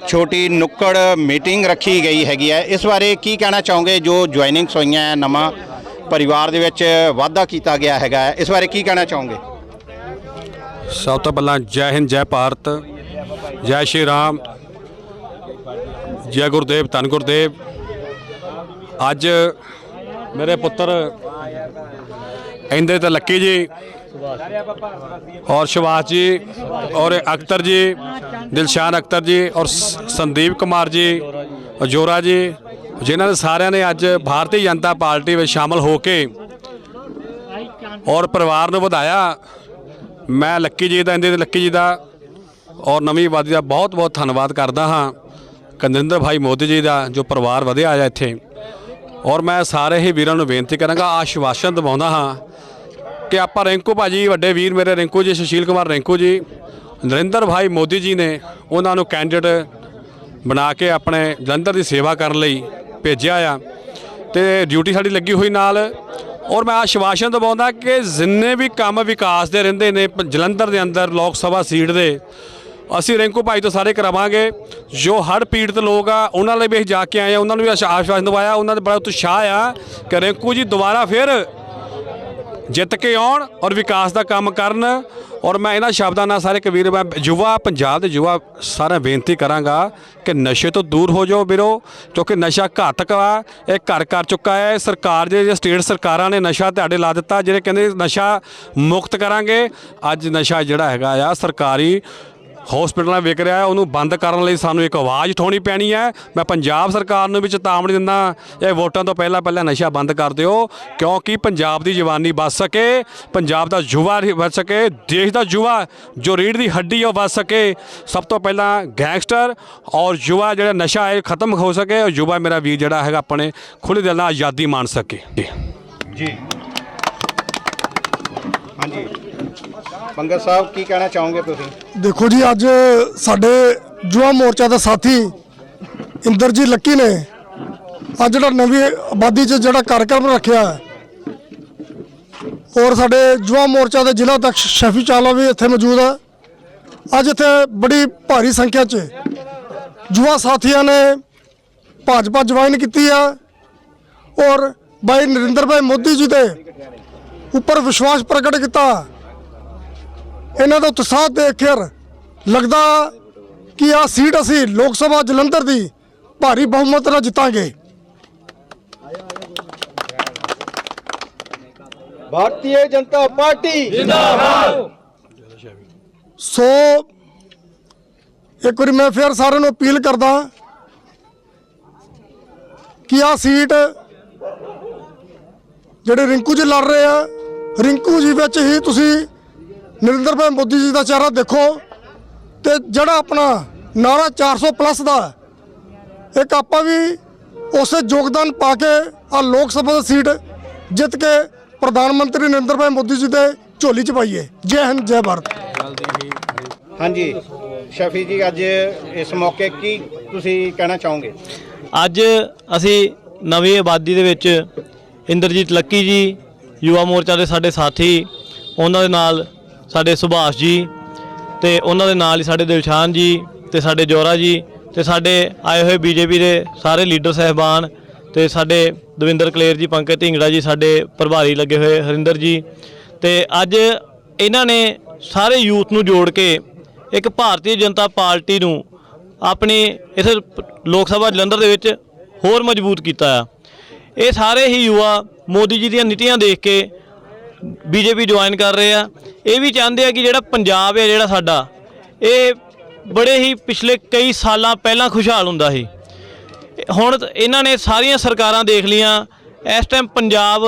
ਛੋਟੀ ਨੁੱਕੜ ਮੀਟਿੰਗ ਰੱਖੀ ਗਈ ਹੈਗੀ ਹੈ। ਇਸ ਬਾਰੇ ਕੀ ਕਹਿਣਾ ਚਾਹੋਗੇ? ਜੋ ਜੁਆਇਨਿੰਗਸ ਹੋਈਆਂ ਹੈ ਨਵਾਂ ਪਰਿਵਾਰ ਦੇ ਵਿੱਚ ਵਾਅਦਾ ਕੀਤਾ ਗਿਆ ਹੈਗਾ ਹੈ, ਇਸ ਬਾਰੇ ਕੀ ਕਹਿਣਾ ਚਾਹੋਗੇ? ਸਭ ਤੋਂ ਪਹਿਲਾਂ ਜੈ ਹਿੰਦ ਜੈ ਭਾਰਤ ਜੈ ਸ਼੍ਰੀ ਰਾਮ ਜੈ ਗੁਰਦੇਵ ਧੰਨ ਗੁਰਦੇਵ। ਅੱਜ ਮੇਰੇ ਪੁੱਤਰ ਇੰਦੇ ਤੇ ਲੱਕੀ ਜੀ और शिवास जी और अख्तर जी दिलशान अख्तर जी और स- संदीप कुमार जी और जोरा जी ਜਿਨ੍ਹਾਂ ਨੇ ਸਾਰਿਆਂ ਨੇ ਅੱਜ ਭਾਰਤੀ ਜਨਤਾ ਪਾਰਟੀ ਵਿੱਚ ਸ਼ਾਮਲ ਹੋ ਕੇ ਔਰ ਪਰਿਵਾਰ ਨੂੰ ਵਧਾਇਆ ਮੈਂ ਲੱਕੀ ਜੀ ਦਾ ਇੰਦੇ ਦੇ ਲੱਕੀ ਜੀ ਦਾ ਔਰ ਨਵੀਂ ਆਬਾਦੀ ਦਾ ਬਹੁਤ ਬਹੁਤ ਧੰਨਵਾਦ ਕਰਦਾ ਹਾਂ ਕੰਦਰਿੰਦਰ ਭਾਈ ਮੋਦੀ ਜੀ ਦਾ ਜੋ ਪਰਿਵਾਰ ਵਧਿਆ ਆ ਇੱਥੇ ਔਰ ਮੈਂ ਸਾਰੇ ਹੀ ਵੀਰਾਂ ਨੂੰ ਬੇਨਤੀ ਕਰਾਂਗਾ ਆਸ਼ਵਾਸਨ ਦਿਵਾਉਂਦਾ ਹਾਂ ਕਿ ਆਪਾਂ ਰਿੰਕੂ ਭਾਜੀ, ਵੱਡੇ ਵੀਰ ਮੇਰੇ ਰਿੰਕੂ ਜੀ, ਸੁਸ਼ੀਲ ਕੁਮਾਰ ਰਿੰਕੂ ਜੀ, ਨਰਿੰਦਰ ਭਾਈ ਮੋਦੀ ਜੀ ਨੇ ਉਹਨਾਂ ਨੂੰ ਕੈਂਡੀਡੇਟ ਬਣਾ ਕੇ ਆਪਣੇ ਜਲੰਧਰ ਦੀ ਸੇਵਾ ਕਰਨ ਲਈ ਭੇਜਿਆ ਆ। ਤੇ ਡਿਊਟੀ ਸਾਡੀ ਲੱਗੀ ਹੋਈ ਨਾਲ। ਔਰ ਮੈਂ ਆਸ਼ਵਾਸਨ ਦਿਵਾਉਂਦਾ ਕਿ ਜਿੰਨੇ ਵੀ ਕੰਮ ਵਿਕਾਸ ਦੇ ਰਹਿੰਦੇ ਨੇ ਪ- ਜਲੰਧਰ ਦੇ ਅੰਦਰ, ਲੋਕ ਸਭਾ ਸੀਟ ਦੇ, ਅਸੀਂ ਰਿੰਕੂ ਭਾਈ ਤੋਂ ਸਾਰੇ ਕਰਾਵਾਂਗੇ। ਜੋ ਹੜ੍ਹ ਪੀੜਤ ਲੋਕ ਆ, ਉਹਨਾਂ ਲਈ ਵੀ ਅਸੀਂ ਜਾ ਕੇ ਆਏ ਆ। ਉਹਨਾਂ ਨੂੰ ਵੀ ਆਸ਼ਵਾਸਨ ਦਵਾਇਆ। ਉਹਨਾਂ ਦੇ ਬੜਾ ਉਤਸ਼ਾਹ ਆ ਕਿ ਰਿੰਕੂ ਜੀ ਦੁਬਾਰਾ ਫਿਰ ਜਿੱਤ ਕੇ ਆਉਣ ਔਰ ਵਿਕਾਸ ਦਾ ਕੰਮ ਕਰਨ ਔਰ ਮੈਂ ਇਹਨਾਂ ਸ਼ਬਦਾਂ ਨਾਲ ਸਾਰੇ ਕਵੀਰ ਮੈਂ ਯੁਵਾ, ਪੰਜਾਬ ਦੇ ਯੁਵਾ ਸਾਰਿਆਂ ਬੇਨਤੀ ਕਰਾਂਗਾ ਕਿ ਨਸ਼ੇ ਤੋਂ ਦੂਰ ਹੋ ਜਾਓ ਵੀਰੋ, ਕਿਉਂਕਿ ਨਸ਼ਾ ਘਾਤਕ ਆ ਇਹ ਘਰ ਕਰ ਚੁੱਕਾ ਹੈ। ਸਰਕਾਰ ਦੇ ਸਟੇਟ ਸਰਕਾਰਾਂ ਨੇ ਨਸ਼ਾ ਤੁਹਾਡੇ ਲਾ ਦਿੱਤਾ, ਜਿਹੜੇ ਕਹਿੰਦੇ ਨਸ਼ਾ ਮੁਕਤ ਕਰਾਂਗੇ। ਅੱਜ ਨਸ਼ਾ ਜਿਹੜਾ ਹੈਗਾ ਆ, ਸਰਕਾਰੀ ਹਸਪੀਟਲਾਂ ਵਿਕ ਰਿਹਾ ਹੈ, ਉਹਨੂੰ ਬੰਦ ਕਰਨ ਲਈ ਸਾਨੂੰ ਇੱਕ ਆਵਾਜ਼ ਉਠਾਉਣੀ ਪੈਣੀ ਹੈ। ਮੈਂ ਪੰਜਾਬ ਸਰਕਾਰ ਨੂੰ ਵੀ ਚੇਤਾਵਨੀ ਦਿੰਦਾ ਇਹ ਵੋਟਾਂ ਤੋਂ ਪਹਿਲਾਂ ਪਹਿਲਾਂ ਨਸ਼ਾ ਬੰਦ ਕਰ ਦਿਓ, ਕਿਉਂਕਿ ਪੰਜਾਬ ਦੀ ਜਵਾਨੀ ਬਚ ਸਕੇ, ਪੰਜਾਬ ਦਾ ਯੁਵਾ ਬਚ ਸਕੇ, ਦੇਸ਼ ਦਾ ਯੁਵਾ ਜੋ ਰੀੜ ਦੀ ਹੱਡੀ ਉਹ ਬਚ ਸਕੇ। ਸਭ ਤੋਂ ਪਹਿਲਾਂ ਗੈਂਗਸਟਰ ਔਰ ਯੁਵਾ ਜਿਹੜਾ ਨਸ਼ਾ ਹੈ ਖਤਮ ਹੋ ਸਕੇ ਔਰ ਯੁਵਾ ਮੇਰਾ ਵੀਰ ਜਿਹੜਾ ਹੈਗਾ ਆਪਣੇ ਖੁੱਲ੍ਹੇ ਦਿਲ ਨਾਲ ਆਜ਼ਾਦੀ ਮਾਣ ਸਕੇ। ਜੀ। ਹਾਂਜੀ। ਪੰਗਤ ਸਾਹਿਬ, ਕੀ ਕਹਿਣਾ ਚਾਹੋਗੇ ਤੁਸੀਂ? ਦੇਖੋ ਜੀ, ਅੱਜ ਸਾਡੇ ਯੁਵਾ ਮੋਰਚਾ ਦੇ ਸਾਥੀ ਇੰਦਰ ਜੀ ਲੱਕੀ ਨੇ ਅੱਜ ਜਿਹੜਾ ਨਵੀਂ ਆਬਾਦੀ 'ਚ ਜਿਹੜਾ ਕਾਰਜਕ੍ਰਮ ਰੱਖਿਆ ਔਰ ਸਾਡੇ ਯੁਵਾ ਮੋਰਚਾ ਦੇ ਜ਼ਿਲ੍ਹਾ ਅਧਿਕਸ਼ ਸ਼ੈਫੀ ਚਾਲਾ ਵੀ ਇੱਥੇ ਮੌਜੂਦ ਹੈ। ਅੱਜ ਇੱਥੇ ਬੜੀ ਭਾਰੀ ਸੰਖਿਆ 'ਚ ਯੁਵਾ ਸਾਥੀਆਂ ਨੇ ਭਾਜਪਾ ਜੁਆਇਨ ਕੀਤੀ ਆ, ਔਰ ਬਾਈ ਨਰਿੰਦਰ ਭਾਈ ਮੋਦੀ ਜੀ ਦੇ ਉੱਪਰ ਵਿਸ਼ਵਾਸ ਪ੍ਰਗਟ ਕੀਤਾ। ਇਹਨਾਂ ਦਾ ਉਤਸ਼ਾਹ ਦੇਖ ਕੇ ਲੱਗਦਾ ਕਿ ਆ ਸੀਟ ਅਸੀਂ ਲੋਕ ਸਭਾ ਜਲੰਧਰ ਦੀ ਭਾਰੀ ਬਹੁਮਤ ਨਾਲ ਜਿੱਤਾਂਗੇ। ਭਾਰਤੀ ਜਨਤਾ ਪਾਰਟੀ ਜਿੰਦਾਬਾਦ। ਸੋ ਇੱਕ ਵਾਰੀ ਮੈਂ ਫਿਰ ਸਾਰਿਆਂ ਨੂੰ ਅਪੀਲ ਕਰਦਾ ਕਿ ਆ ਸੀਟ ਜਿਹੜੇ ਰਿੰਕੂ ਜੀ ਲੜ ਰਹੇ ਆ ਰਿੰਕੂ ਜੀ ਵਿੱਚ ਹੀ ਤੁਸੀਂ ਨਰਿੰਦਰ ਭਾਈ ਮੋਦੀ ਜੀ ਦਾ ਚਿਹਰਾ ਦੇਖੋ ਤੇ ਜਿਹੜਾ ਆਪਣਾ ਨਾਰਾ 400 ਪਲੱਸ ਦਾ ਇੱਕ ਆਪਾਂ ਵੀ ਉਸੇ ਯੋਗਦਾਨ ਪਾ ਕੇ ਆ ਲੋਕ ਸਭਾ ਦੀ ਸੀਟ ਜਿੱਤ ਕੇ ਪ੍ਰਧਾਨ ਮੰਤਰੀ ਨਰਿੰਦਰ ਭਾਈ ਮੋਦੀ ਜੀ ਦੇ ਝੋਲੀ ਚ ਪਾਈਏ। ਜੈ ਹਿੰਦ ਜੈ ਭਾਰਤ। ਹਾਂਜੀ ਸ਼ਫੀ ਜੀ ਅੱਜ ਇਸ ਮੌਕੇ ਕੀ ਤੁਸੀਂ ਕਹਿਣਾ ਚਾਹੋਗੇ? ਅੱਜ ਅਸੀਂ ਨਵੀਂ ਆਬਾਦੀ ਦੇ ਵਿੱਚ ਇੰਦਰਜੀਤ ਲੱਕੀ ਜੀ ਯੁਵਾ ਮੋਰਚਾ ਦੇ ਸਾਡੇ ਸਾਥੀ ਉਹਨਾਂ ਦੇ ਨਾਲ ਸਾਡੇ ਸੁਭਾਸ਼ ਜੀ ਤੇ ਉਹਨਾਂ ਦੇ ਨਾਲ ਹੀ ਸਾਡੇ ਦਿਲਸ਼ਾਨ ਜੀ ਤੇ ਸਾਡੇ ਜੋਰਾ ਜੀ ਤੇ ਸਾਡੇ ਆਏ ਹੋਏ ਬੀਜੇਪੀ ਦੇ ਸਾਰੇ ਲੀਡਰ ਸਹਿਬਾਨ ਤੇ ਸਾਡੇ ਦਵਿੰਦਰ ਕਲੇਰ ਜੀ, ਪੰਕਜ ਢਿੰਗੜਾ ਜੀ, ਸਾਡੇ ਪ੍ਰਭਾਰੀ ਲੱਗੇ ਹੋਏ ਹਰਿੰਦਰ ਜੀ ਤੇ ਅੱਜ ਇਹਨਾਂ ਨੇ ਸਾਰੇ ਯੂਥ ਨੂੰ ਜੋੜ ਕੇ ਇੱਕ ਭਾਰਤੀ ਜਨਤਾ ਪਾਰਟੀ ਨੂੰ ਆਪਣੀ ਇਸ ਲੋਕ ਸਭਾ ਜਲੰਧਰ ਦੇ ਵਿੱਚ ਹੋਰ ਮਜ਼ਬੂਤ ਕੀਤਾ ਆ। ਇਹ ਸਾਰੇ ਹੀ ਯੁਵਾ ਮੋਦੀ ਜੀ ਦੀਆਂ ਨੀਤੀਆਂ ਦੇਖ ਕੇ ਬੀਜੇਪੀ ਜੁਆਇਨ ਕਰ ਰਹੇ ਆ। ਇਹ ਵੀ ਚਾਹੁੰਦੇ ਆ ਕਿ ਜਿਹੜਾ ਪੰਜਾਬ ਹੈ, ਜਿਹੜਾ ਸਾਡਾ, ਇਹ ਬੜੇ ਹੀ ਪਿਛਲੇ ਕਈ ਸਾਲਾਂ ਪਹਿਲਾਂ ਖੁਸ਼ਹਾਲ ਹੁੰਦਾ ਸੀ। ਹੁਣ ਇਹਨਾਂ ਨੇ ਸਾਰੀਆਂ ਸਰਕਾਰਾਂ ਦੇਖ ਲੀਆਂ ਇਸ ਟਾਈਮ ਪੰਜਾਬ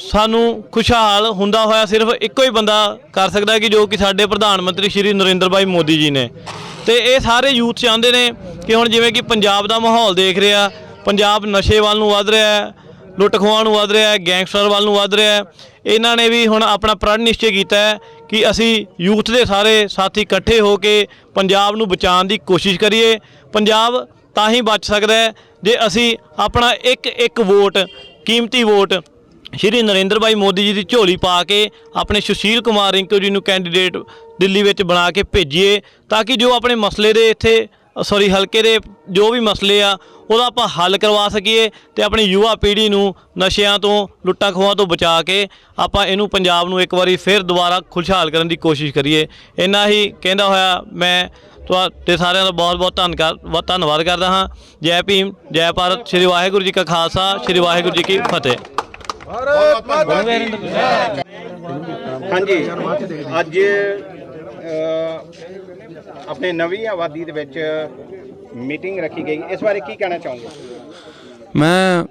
ਸਾਨੂੰ ਖੁਸ਼ਹਾਲ ਹੁੰਦਾ ਹੋਇਆ ਸਿਰਫ ਇੱਕੋ ਹੀ ਬੰਦਾ ਕਰ ਸਕਦਾ ਕਿ ਜੋ ਕਿ ਸਾਡੇ ਪ੍ਰਧਾਨ ਮੰਤਰੀ ਸ਼੍ਰੀ ਨਰਿੰਦਰ ਭਾਈ ਮੋਦੀ ਜੀ ਨੇ। ਤੇ ਇਹ ਸਾਰੇ ਯੂਥ ਚਾਹੁੰਦੇ ਨੇ ਕਿ ਹੁਣ ਜਿਵੇਂ ਕਿ ਪੰਜਾਬ ਦਾ ਮਾਹੌਲ ਦੇਖ ਰਿਹਾ, ਪੰਜਾਬ ਨਸ਼ੇ ਵੱਲ ਨੂੰ ਵੱਧ ਰਿਹਾ ਹੈ ਲੁੱਟ ਖੋਹਾਂ ਨੂੰ ਵੱਧ ਰਿਹਾ ਹੈ, ਗੈਂਗਸਟਰ ਵੱਲ ਨੂੰ ਵੱਧ ਰਿਹਾ ਹੈ। ਇਹਨਾਂ ਨੇ ਵੀ ਹੁਣ ਆਪਣਾ ਪ੍ਰਣ ਨਿਸ਼ਚੈ ਕੀਤਾ ਹੈ ਕਿ ਅਸੀਂ ਯੂਥ ਦੇ ਸਾਰੇ ਸਾਥੀ ਇਕੱਠੇ ਹੋ ਕੇ ਪੰਜਾਬ ਨੂੰ ਬਚਾਉਣ ਦੀ ਕੋਸ਼ਿਸ਼ ਕਰੀਏ। ਪੰਜਾਬ ਤਾਂ ਹੀ ਬਚ ਸਕਦਾ ਹੈ ਜੇ ਅਸੀਂ ਆਪਣਾ ਇੱਕ ਇੱਕ ਵੋਟ, ਕੀਮਤੀ ਵੋਟ ਸ਼੍ਰੀ ਨਰਿੰਦਰ ਭਾਈ ਮੋਦੀ ਜੀ ਦੀ ਝੋਲੀ ਪਾ ਕੇ ਆਪਣੇ ਸੁਸ਼ੀਲ ਕੁਮਾਰ ਰਿੰਕੂ ਜੀ ਨੂੰ ਕੈਂਡੀਡੇਟ ਦਿੱਲੀ ਵਿੱਚ ਬਣਾ ਕੇ ਭੇਜੀਏ ਤਾਂ ਕਿ ਜੋ ਆਪਣੇ ਮਸਲੇ ਦੇ ਇੱਥੇ ਸੌਰੀ ਹਲਕੇ ਦੇ ਜੋ ਵੀ ਮਸਲੇ ਆ, ਉਹਦਾ ਆਪਾਂ ਹੱਲ ਕਰਵਾ ਸਕੀਏ ਤੇ ਆਪਣੀ ਯੁਵਾ ਪੀੜ੍ਹੀ ਨੂੰ ਨਸ਼ਿਆਂ ਤੋਂ, ਲੁੱਟਾਂ ਖੋਹਾਂ ਤੋਂ ਬਚਾ ਕੇ ਆਪਾਂ ਇਹਨੂੰ ਪੰਜਾਬ ਨੂੰ ਇੱਕ ਵਾਰੀ ਫਿਰ ਦੁਬਾਰਾ ਖੁਸ਼ਹਾਲ ਕਰਨ ਦੀ ਕੋਸ਼ਿਸ਼ ਕਰੀਏ। ਇੰਨਾ ਹੀ ਕਹਿੰਦਾ ਹੋਇਆ ਮੈਂ ਤੁਹਾਡੇ ਸਾਰਿਆਂ ਦਾ ਬਹੁਤ ਬਹੁਤ ਧੰਨਵਾਦ ਬਹੁਤ ਧੰਨਵਾਦ ਕਰਦਾ ਹਾਂ। ਜੈ ਭੀਮ, ਜੈ ਭਾਰਤ, ਸ੍ਰੀ ਵਾਹਿਗੁਰੂ ਜੀ ਕਾ ਖਾਲਸਾ, ਸ੍ਰੀ ਵਾਹਿਗੁਰੂ ਜੀ ਕੀ ਫਤਿਹ। ਹਾਂਜੀ, ਅੱਜ ਆਪਣੇ ਨਵੀਂ ਆਬਾਦੀ ਦੇ ਵਿੱਚ ਮੀਟਿੰਗ ਰੱਖੀ ਗਈ। ਇਸ ਬਾਰੇ ਕੀ ਕਹਿਣਾ ਚਾਹੋਗੇ? ਮੈਂ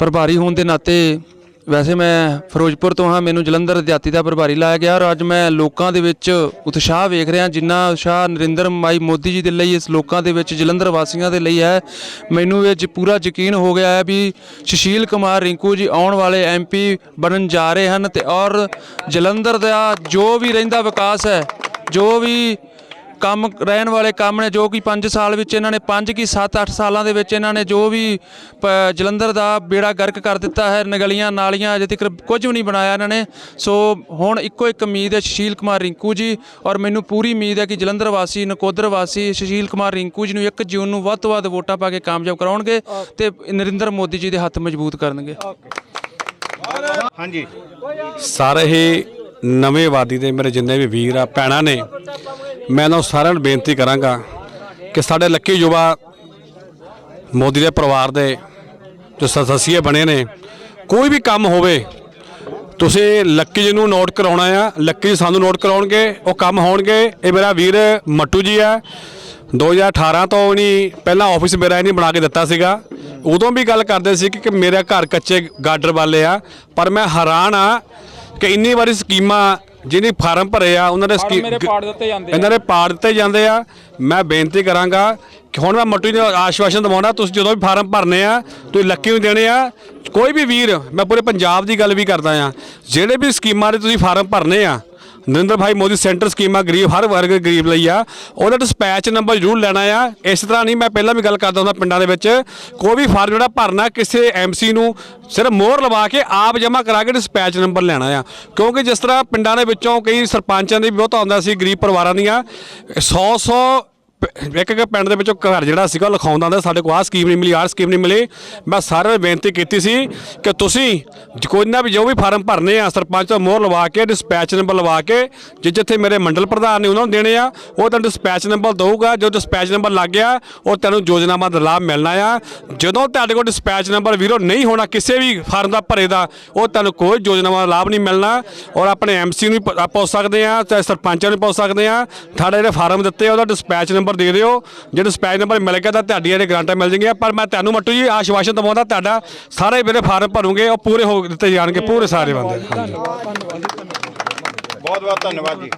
ਪ੍ਰਭਾਰੀ ਹੋਣ ਦੇ ਨਾਤੇ ਵੈਸੇ ਮੈਂ ਫਿਰੋਜ਼ਪੁਰ ਤੋਂ ਹਾਂ, ਮੈਨੂੰ ਜਲੰਧਰ ਜਾਤੀ ਦਾ ਪ੍ਰਭਾਰੀ ਲਾਇਆ ਗਿਆ ਔਰ ਅੱਜ ਮੈਂ ਲੋਕਾਂ ਦੇ ਵਿੱਚ ਉਤਸ਼ਾਹ ਵੇਖ ਰਿਹਾ, ਜਿੰਨਾ ਉਤਸ਼ਾਹ ਨਰਿੰਦਰ ਮਾਈ ਮੋਦੀ ਜੀ ਦੇ ਲਈ, ਇਸ ਲੋਕਾਂ ਦੇ ਵਿੱਚ, ਜਲੰਧਰ ਵਾਸੀਆਂ ਦੇ ਲਈ ਹੈ। ਮੈਨੂੰ ਇਹ 'ਚ ਪੂਰਾ ਯਕੀਨ ਹੋ ਗਿਆ ਹੈ ਵੀ ਸੁਸ਼ੀਲ ਕੁਮਾਰ ਰਿੰਕੂ ਜੀ ਆਉਣ ਵਾਲੇ ਐਮਪੀ ਬਣਨ ਜਾ ਰਹੇ ਹਨ ਤੇ ਔਰ ਜਲੰਧਰ ਦਾ ਜੋ ਵੀ ਰਹਿੰਦਾ ਵਿਕਾਸ ਹੈ, ਜੋ ਵੀ ਕੰਮ ਰਹਿਣ ਵਾਲੇ ਕੰਮ ਨੇ ਜੋ ਕਿ 5 ਸਾਲ ਵਿੱਚ ਇਹਨਾਂ ਨੇ 5 ਕੀ 7-8 ਸਾਲਾਂ ਦੇ ਵਿੱਚ ਇਹਨਾਂ ਨੇ ਜੋ ਵੀ ਜਲੰਧਰ ਦਾ ਬੇੜਾ ਗਰਕ ਕਰ ਦਿੱਤਾ ਹੈ, ਨਗਲੀਆਂ, ਨਾਲੀਆਂ ਅਜੇ ਤੱਕ ਕੁਝ ਵੀ ਨਹੀਂ ਬਣਾਇਆ ਇਹਨਾਂ ਨੇ। ਸੋ ਹੁਣ ਇੱਕੋ ਇੱਕ ਉਮੀਦ ਹੈ ਸੁਸ਼ੀਲ ਕੁਮਾਰ ਰਿੰਕੂ ਜੀ ਔਰ ਮੈਨੂੰ ਪੂਰੀ ਉਮੀਦ ਹੈ ਕਿ ਜਲੰਧਰ ਵਾਸੀ, ਨਕੋਦਰ ਵਾਸੀ ਸੁਸ਼ੀਲ ਕੁਮਾਰ ਰਿੰਕੂ ਜੀ ਨੂੰ 1 ਜੂਨ ਨੂੰ ਵੱਧ ਤੋਂ ਵੱਧ ਵੋਟਾਂ ਪਾ ਕੇ ਕਾਮਯਾਬ ਕਰਾਉਣਗੇ ਤੇ ਨਰਿੰਦਰ ਮੋਦੀ ਜੀ ਦੇ ਹੱਥ ਮਜ਼ਬੂਤ ਕਰਨਗੇ। ਹਾਂਜੀ। ਸਾਰੇ ਹੀ ਨਵੇਂ ਆਬਾਦੀ ਦੇ ਮੇਰੇ ਜਿੰਨੇ ਵੀ ਵੀਰ ਆ, ਭੈਣਾਂ ਨੇ ਮੈਂ ਉਹਨਾਂ ਸਾਰਿਆਂ ਨੂੰ ਬੇਨਤੀ ਕਰਾਂਗਾ ਕਿ ਸਾਡੇ ਲੱਕੀ ਯੁਵਾ ਮੋਦੀ ਦੇ ਪਰਿਵਾਰ ਦੇ ਜੋ ਸਦੱਸੀਏ ਬਣੇ ਨੇ, ਕੋਈ ਵੀ ਕੰਮ ਹੋਵੇ, ਤੁਸੀਂ ਲੱਕੀ ਜੀ ਨੂੰ ਨੋਟ ਕਰਾਉਣਾ ਆ, ਲੱਕੀ ਜੀ ਸਾਨੂੰ ਨੋਟ ਕਰਾਉਣਗੇ, ਉਹ ਕੰਮ ਹੋਣਗੇ। ਇਹ ਮੇਰਾ ਵੀਰ ਮੱਟੂ ਜੀ ਆ। 2018 ਤੋਂ ਨਹੀਂ, ਪਹਿਲਾਂ ਆਫਿਸ ਮੇਰਾ ਇਹਨੇ ਬਣਾ ਕੇ ਦਿੱਤਾ ਸੀਗਾ। ਉਦੋਂ ਵੀ ਗੱਲ ਕਰਦੇ ਸੀ ਕਿ ਮੇਰਾ ਘਰ ਕੱਚੇ ਗਾਰਡਰ ਵਾਲੇ ਆ, ਪਰ ਮੈਂ ਹੈਰਾਨ ਆ ਕਿ ਇੰਨੀ ਵਾਰੀ ਸਕੀਮਾਂ ਜਿਹਨੇ ਫਾਰਮ ਭਰੇ ਆ ਉਹਨਾਂ ਦੇ ਸਕੀਮ ਮੇਰੇ ਪਾੜ ਦਿੱਤੇ ਜਾਂਦੇ ਇਹਨਾਂ ਦੇ ਪਾੜ ਦਿੱਤੇ ਜਾਂਦੇ ਆ। ਮੈਂ ਬੇਨਤੀ ਕਰਾਂਗਾ ਕਿ ਹੁਣ ਮੈਂ ਮੱਟੂ ਨੂੰ ਆਸ਼ਵਾਸਨ ਦਵਾਉਣਾ ਤੁਸੀਂ ਜਦੋਂ ਵੀ ਫਾਰਮ ਭਰਨੇ ਆ ਤੁਸੀਂ ਲੱਕੀ ਨੂੰ ਦੇਣੇ ਆ। ਕੋਈ ਵੀ ਵੀਰ ਮੈਂ ਪੂਰੇ ਪੰਜਾਬ ਦੀ ਗੱਲ ਵੀ ਕਰਦਾ ਆ। ਜਿਹੜੇ ਵੀ ਸਕੀਮਾਂ ਦੇ ਤੁਸੀਂ ਫਾਰਮ ਭਰਨੇ ਆ ਨਰਿੰਦਰ ਭਾਈ ਮੋਦੀ ਸੈਂਟਰ ਸਕੀਮਾਂ ਗਰੀਬ, ਹਰ ਵਰਗ ਗਰੀਬ ਲਈ ਆ। ਉਹਦਾ ਡਿਸਪੈਚ ਨੰਬਰ ਜ਼ਰੂਰ ਲੈਣਾ ਆ। ਇਸ ਤਰ੍ਹਾਂ ਨਹੀਂ, ਮੈਂ ਪਹਿਲਾਂ ਵੀ ਗੱਲ ਕਰਦਾ ਹੁੰਦਾ ਪਿੰਡਾਂ ਦੇ ਵਿੱਚ। ਕੋਈ ਵੀ ਫਾਰਮ ਜਿਹੜਾ ਭਰਨਾ ਕਿਸੇ ਐਮਸੀ ਨੂੰ, ਸਿਰਫ ਮੋਹਰ ਲਵਾ ਕੇ ਆਪ ਜਮ੍ਹਾਂ ਕਰਾ ਕੇ ਡਿਸਪੈਚ ਨੰਬਰ ਲੈਣਾ ਆ। ਕਿਉਂਕਿ ਜਿਸ ਤਰ੍ਹਾਂ ਪਿੰਡਾਂ ਦੇ ਵਿੱਚੋਂ ਕਈ ਸਰਪੰਚਾਂ ਦੇ ਵੀ ਬਹੁਤ ਆਉਂਦਾ ਸੀ, ਗਰੀਬ ਪਰਿਵਾਰਾਂ ਦੀਆਂ। 100 100 ਪ ਇੱਕ ਇੱਕ ਪਿੰਡ ਦੇ ਵਿੱਚੋਂ ਘਰ ਜਿਹੜਾ ਸੀਗਾ ਉਹ ਲਿਖਾਉਂਦਾ ਹੁੰਦਾ ਸਾਡੇ ਕੋਲ ਆਹ ਸਕੀਮ ਨਹੀਂ ਮਿਲੀ, ਆਹ ਸਕੀਮ ਨਹੀਂ ਮਿਲੀ। ਮੈਂ ਸਾਰਿਆਂ ਨੂੰ ਬੇਨਤੀ ਕੀਤੀ ਸੀ ਕਿ ਤੁਸੀਂ ਜ- ਕੋਈ ਨਾ ਵੀ ਜੋ ਵੀ ਫਾਰਮ ਭਰਨੇ ਆ, ਸਰਪੰਚ ਤੋਂ ਮੋਹਰ ਲਵਾ ਕੇ ਡਿਸਪੈਚ ਨੰਬਰ ਲਵਾ ਕੇ, ਜੇ ਜਿੱਥੇ ਮੇਰੇ ਮੰਡਲ ਪ੍ਰਧਾਨ ਨੇ ਉਹਨਾਂ ਨੂੰ ਦੇਣੇ ਆ, ਉਹ ਤੁਹਾਨੂੰ ਡਿਸਪੈਚ ਨੰਬਰ ਦਊਗਾ। ਜੋ ਡਿਸਪੈਚ ਨੰਬਰ ਲੱਗ ਗਿਆ, ਉਹ ਤੈਨੂੰ ਯੋਜਨਾਵਾਂ ਦਾ ਲਾਭ ਮਿਲਣਾ ਆ। ਜਦੋਂ ਤੁਹਾਡੇ ਕੋਲ ਡਿਸਪੈਚ ਨੰਬਰ ਵੀਰੋ ਨਹੀਂ ਹੋਣਾ ਕਿਸੇ ਵੀ ਫਾਰਮ ਦਾ ਭਰੇ ਦਾ, ਉਹ ਤੁਹਾਨੂੰ ਕੋਈ ਯੋਜਨਾਵਾਂ ਦਾ ਲਾਭ ਨਹੀਂ ਮਿਲਣਾ। ਔਰ ਆਪਣੇ ਐਮਸੀ ਨੂੰ ਵੀ ਪ- ਪੁੱਛ ਸਕਦੇ ਆ, ਚਾਹੇ ਸਰਪੰਚਾਂ ਨੂੰ ਪੁੱਛ ਸਕਦੇ ਆ, ਤੁਹਾਡੇ ਜਿਹੜੇ ਫਾਰਮ ਦਿੱਤੇ ਆ, ਉਹਦਾ ਡਿਸਪੈਚ ਨੰਬਰ ਦੇ ਦਿਓ। ਜੇ ਡਿਸਪੈਚ ਨੰਬਰ ਮਿਲ ਗਿਆ ਤਾਂ ਤੁਹਾਡੀਆਂ ਇਹ ਗਰੰਟਾਂ ਮਿਲ ਜਾਣਗੀਆਂ। ਪਰ ਮੈਂ ਤੁਹਾਨੂੰ ਮੱਟੂ ਜੀ, ਆਸ਼ਵਾਸਨ ਦਵਾਉਂਦਾ ਤੁਹਾਡਾ ਸਾਰੇ ਮੇਰੇ ਫਾਰਮ ਭਰੂਗੇ, ਉਹ ਪੂਰੇ ਹੋ ਦਿੱਤੇ ਜਾਣਗੇ, ਪੂਰੇ ਸਾਰੇ ਬੰਦੇ। ਹਾਂਜੀ। ਬਹੁਤ ਬਹੁਤ ਧੰਨਵਾਦ ਜੀ।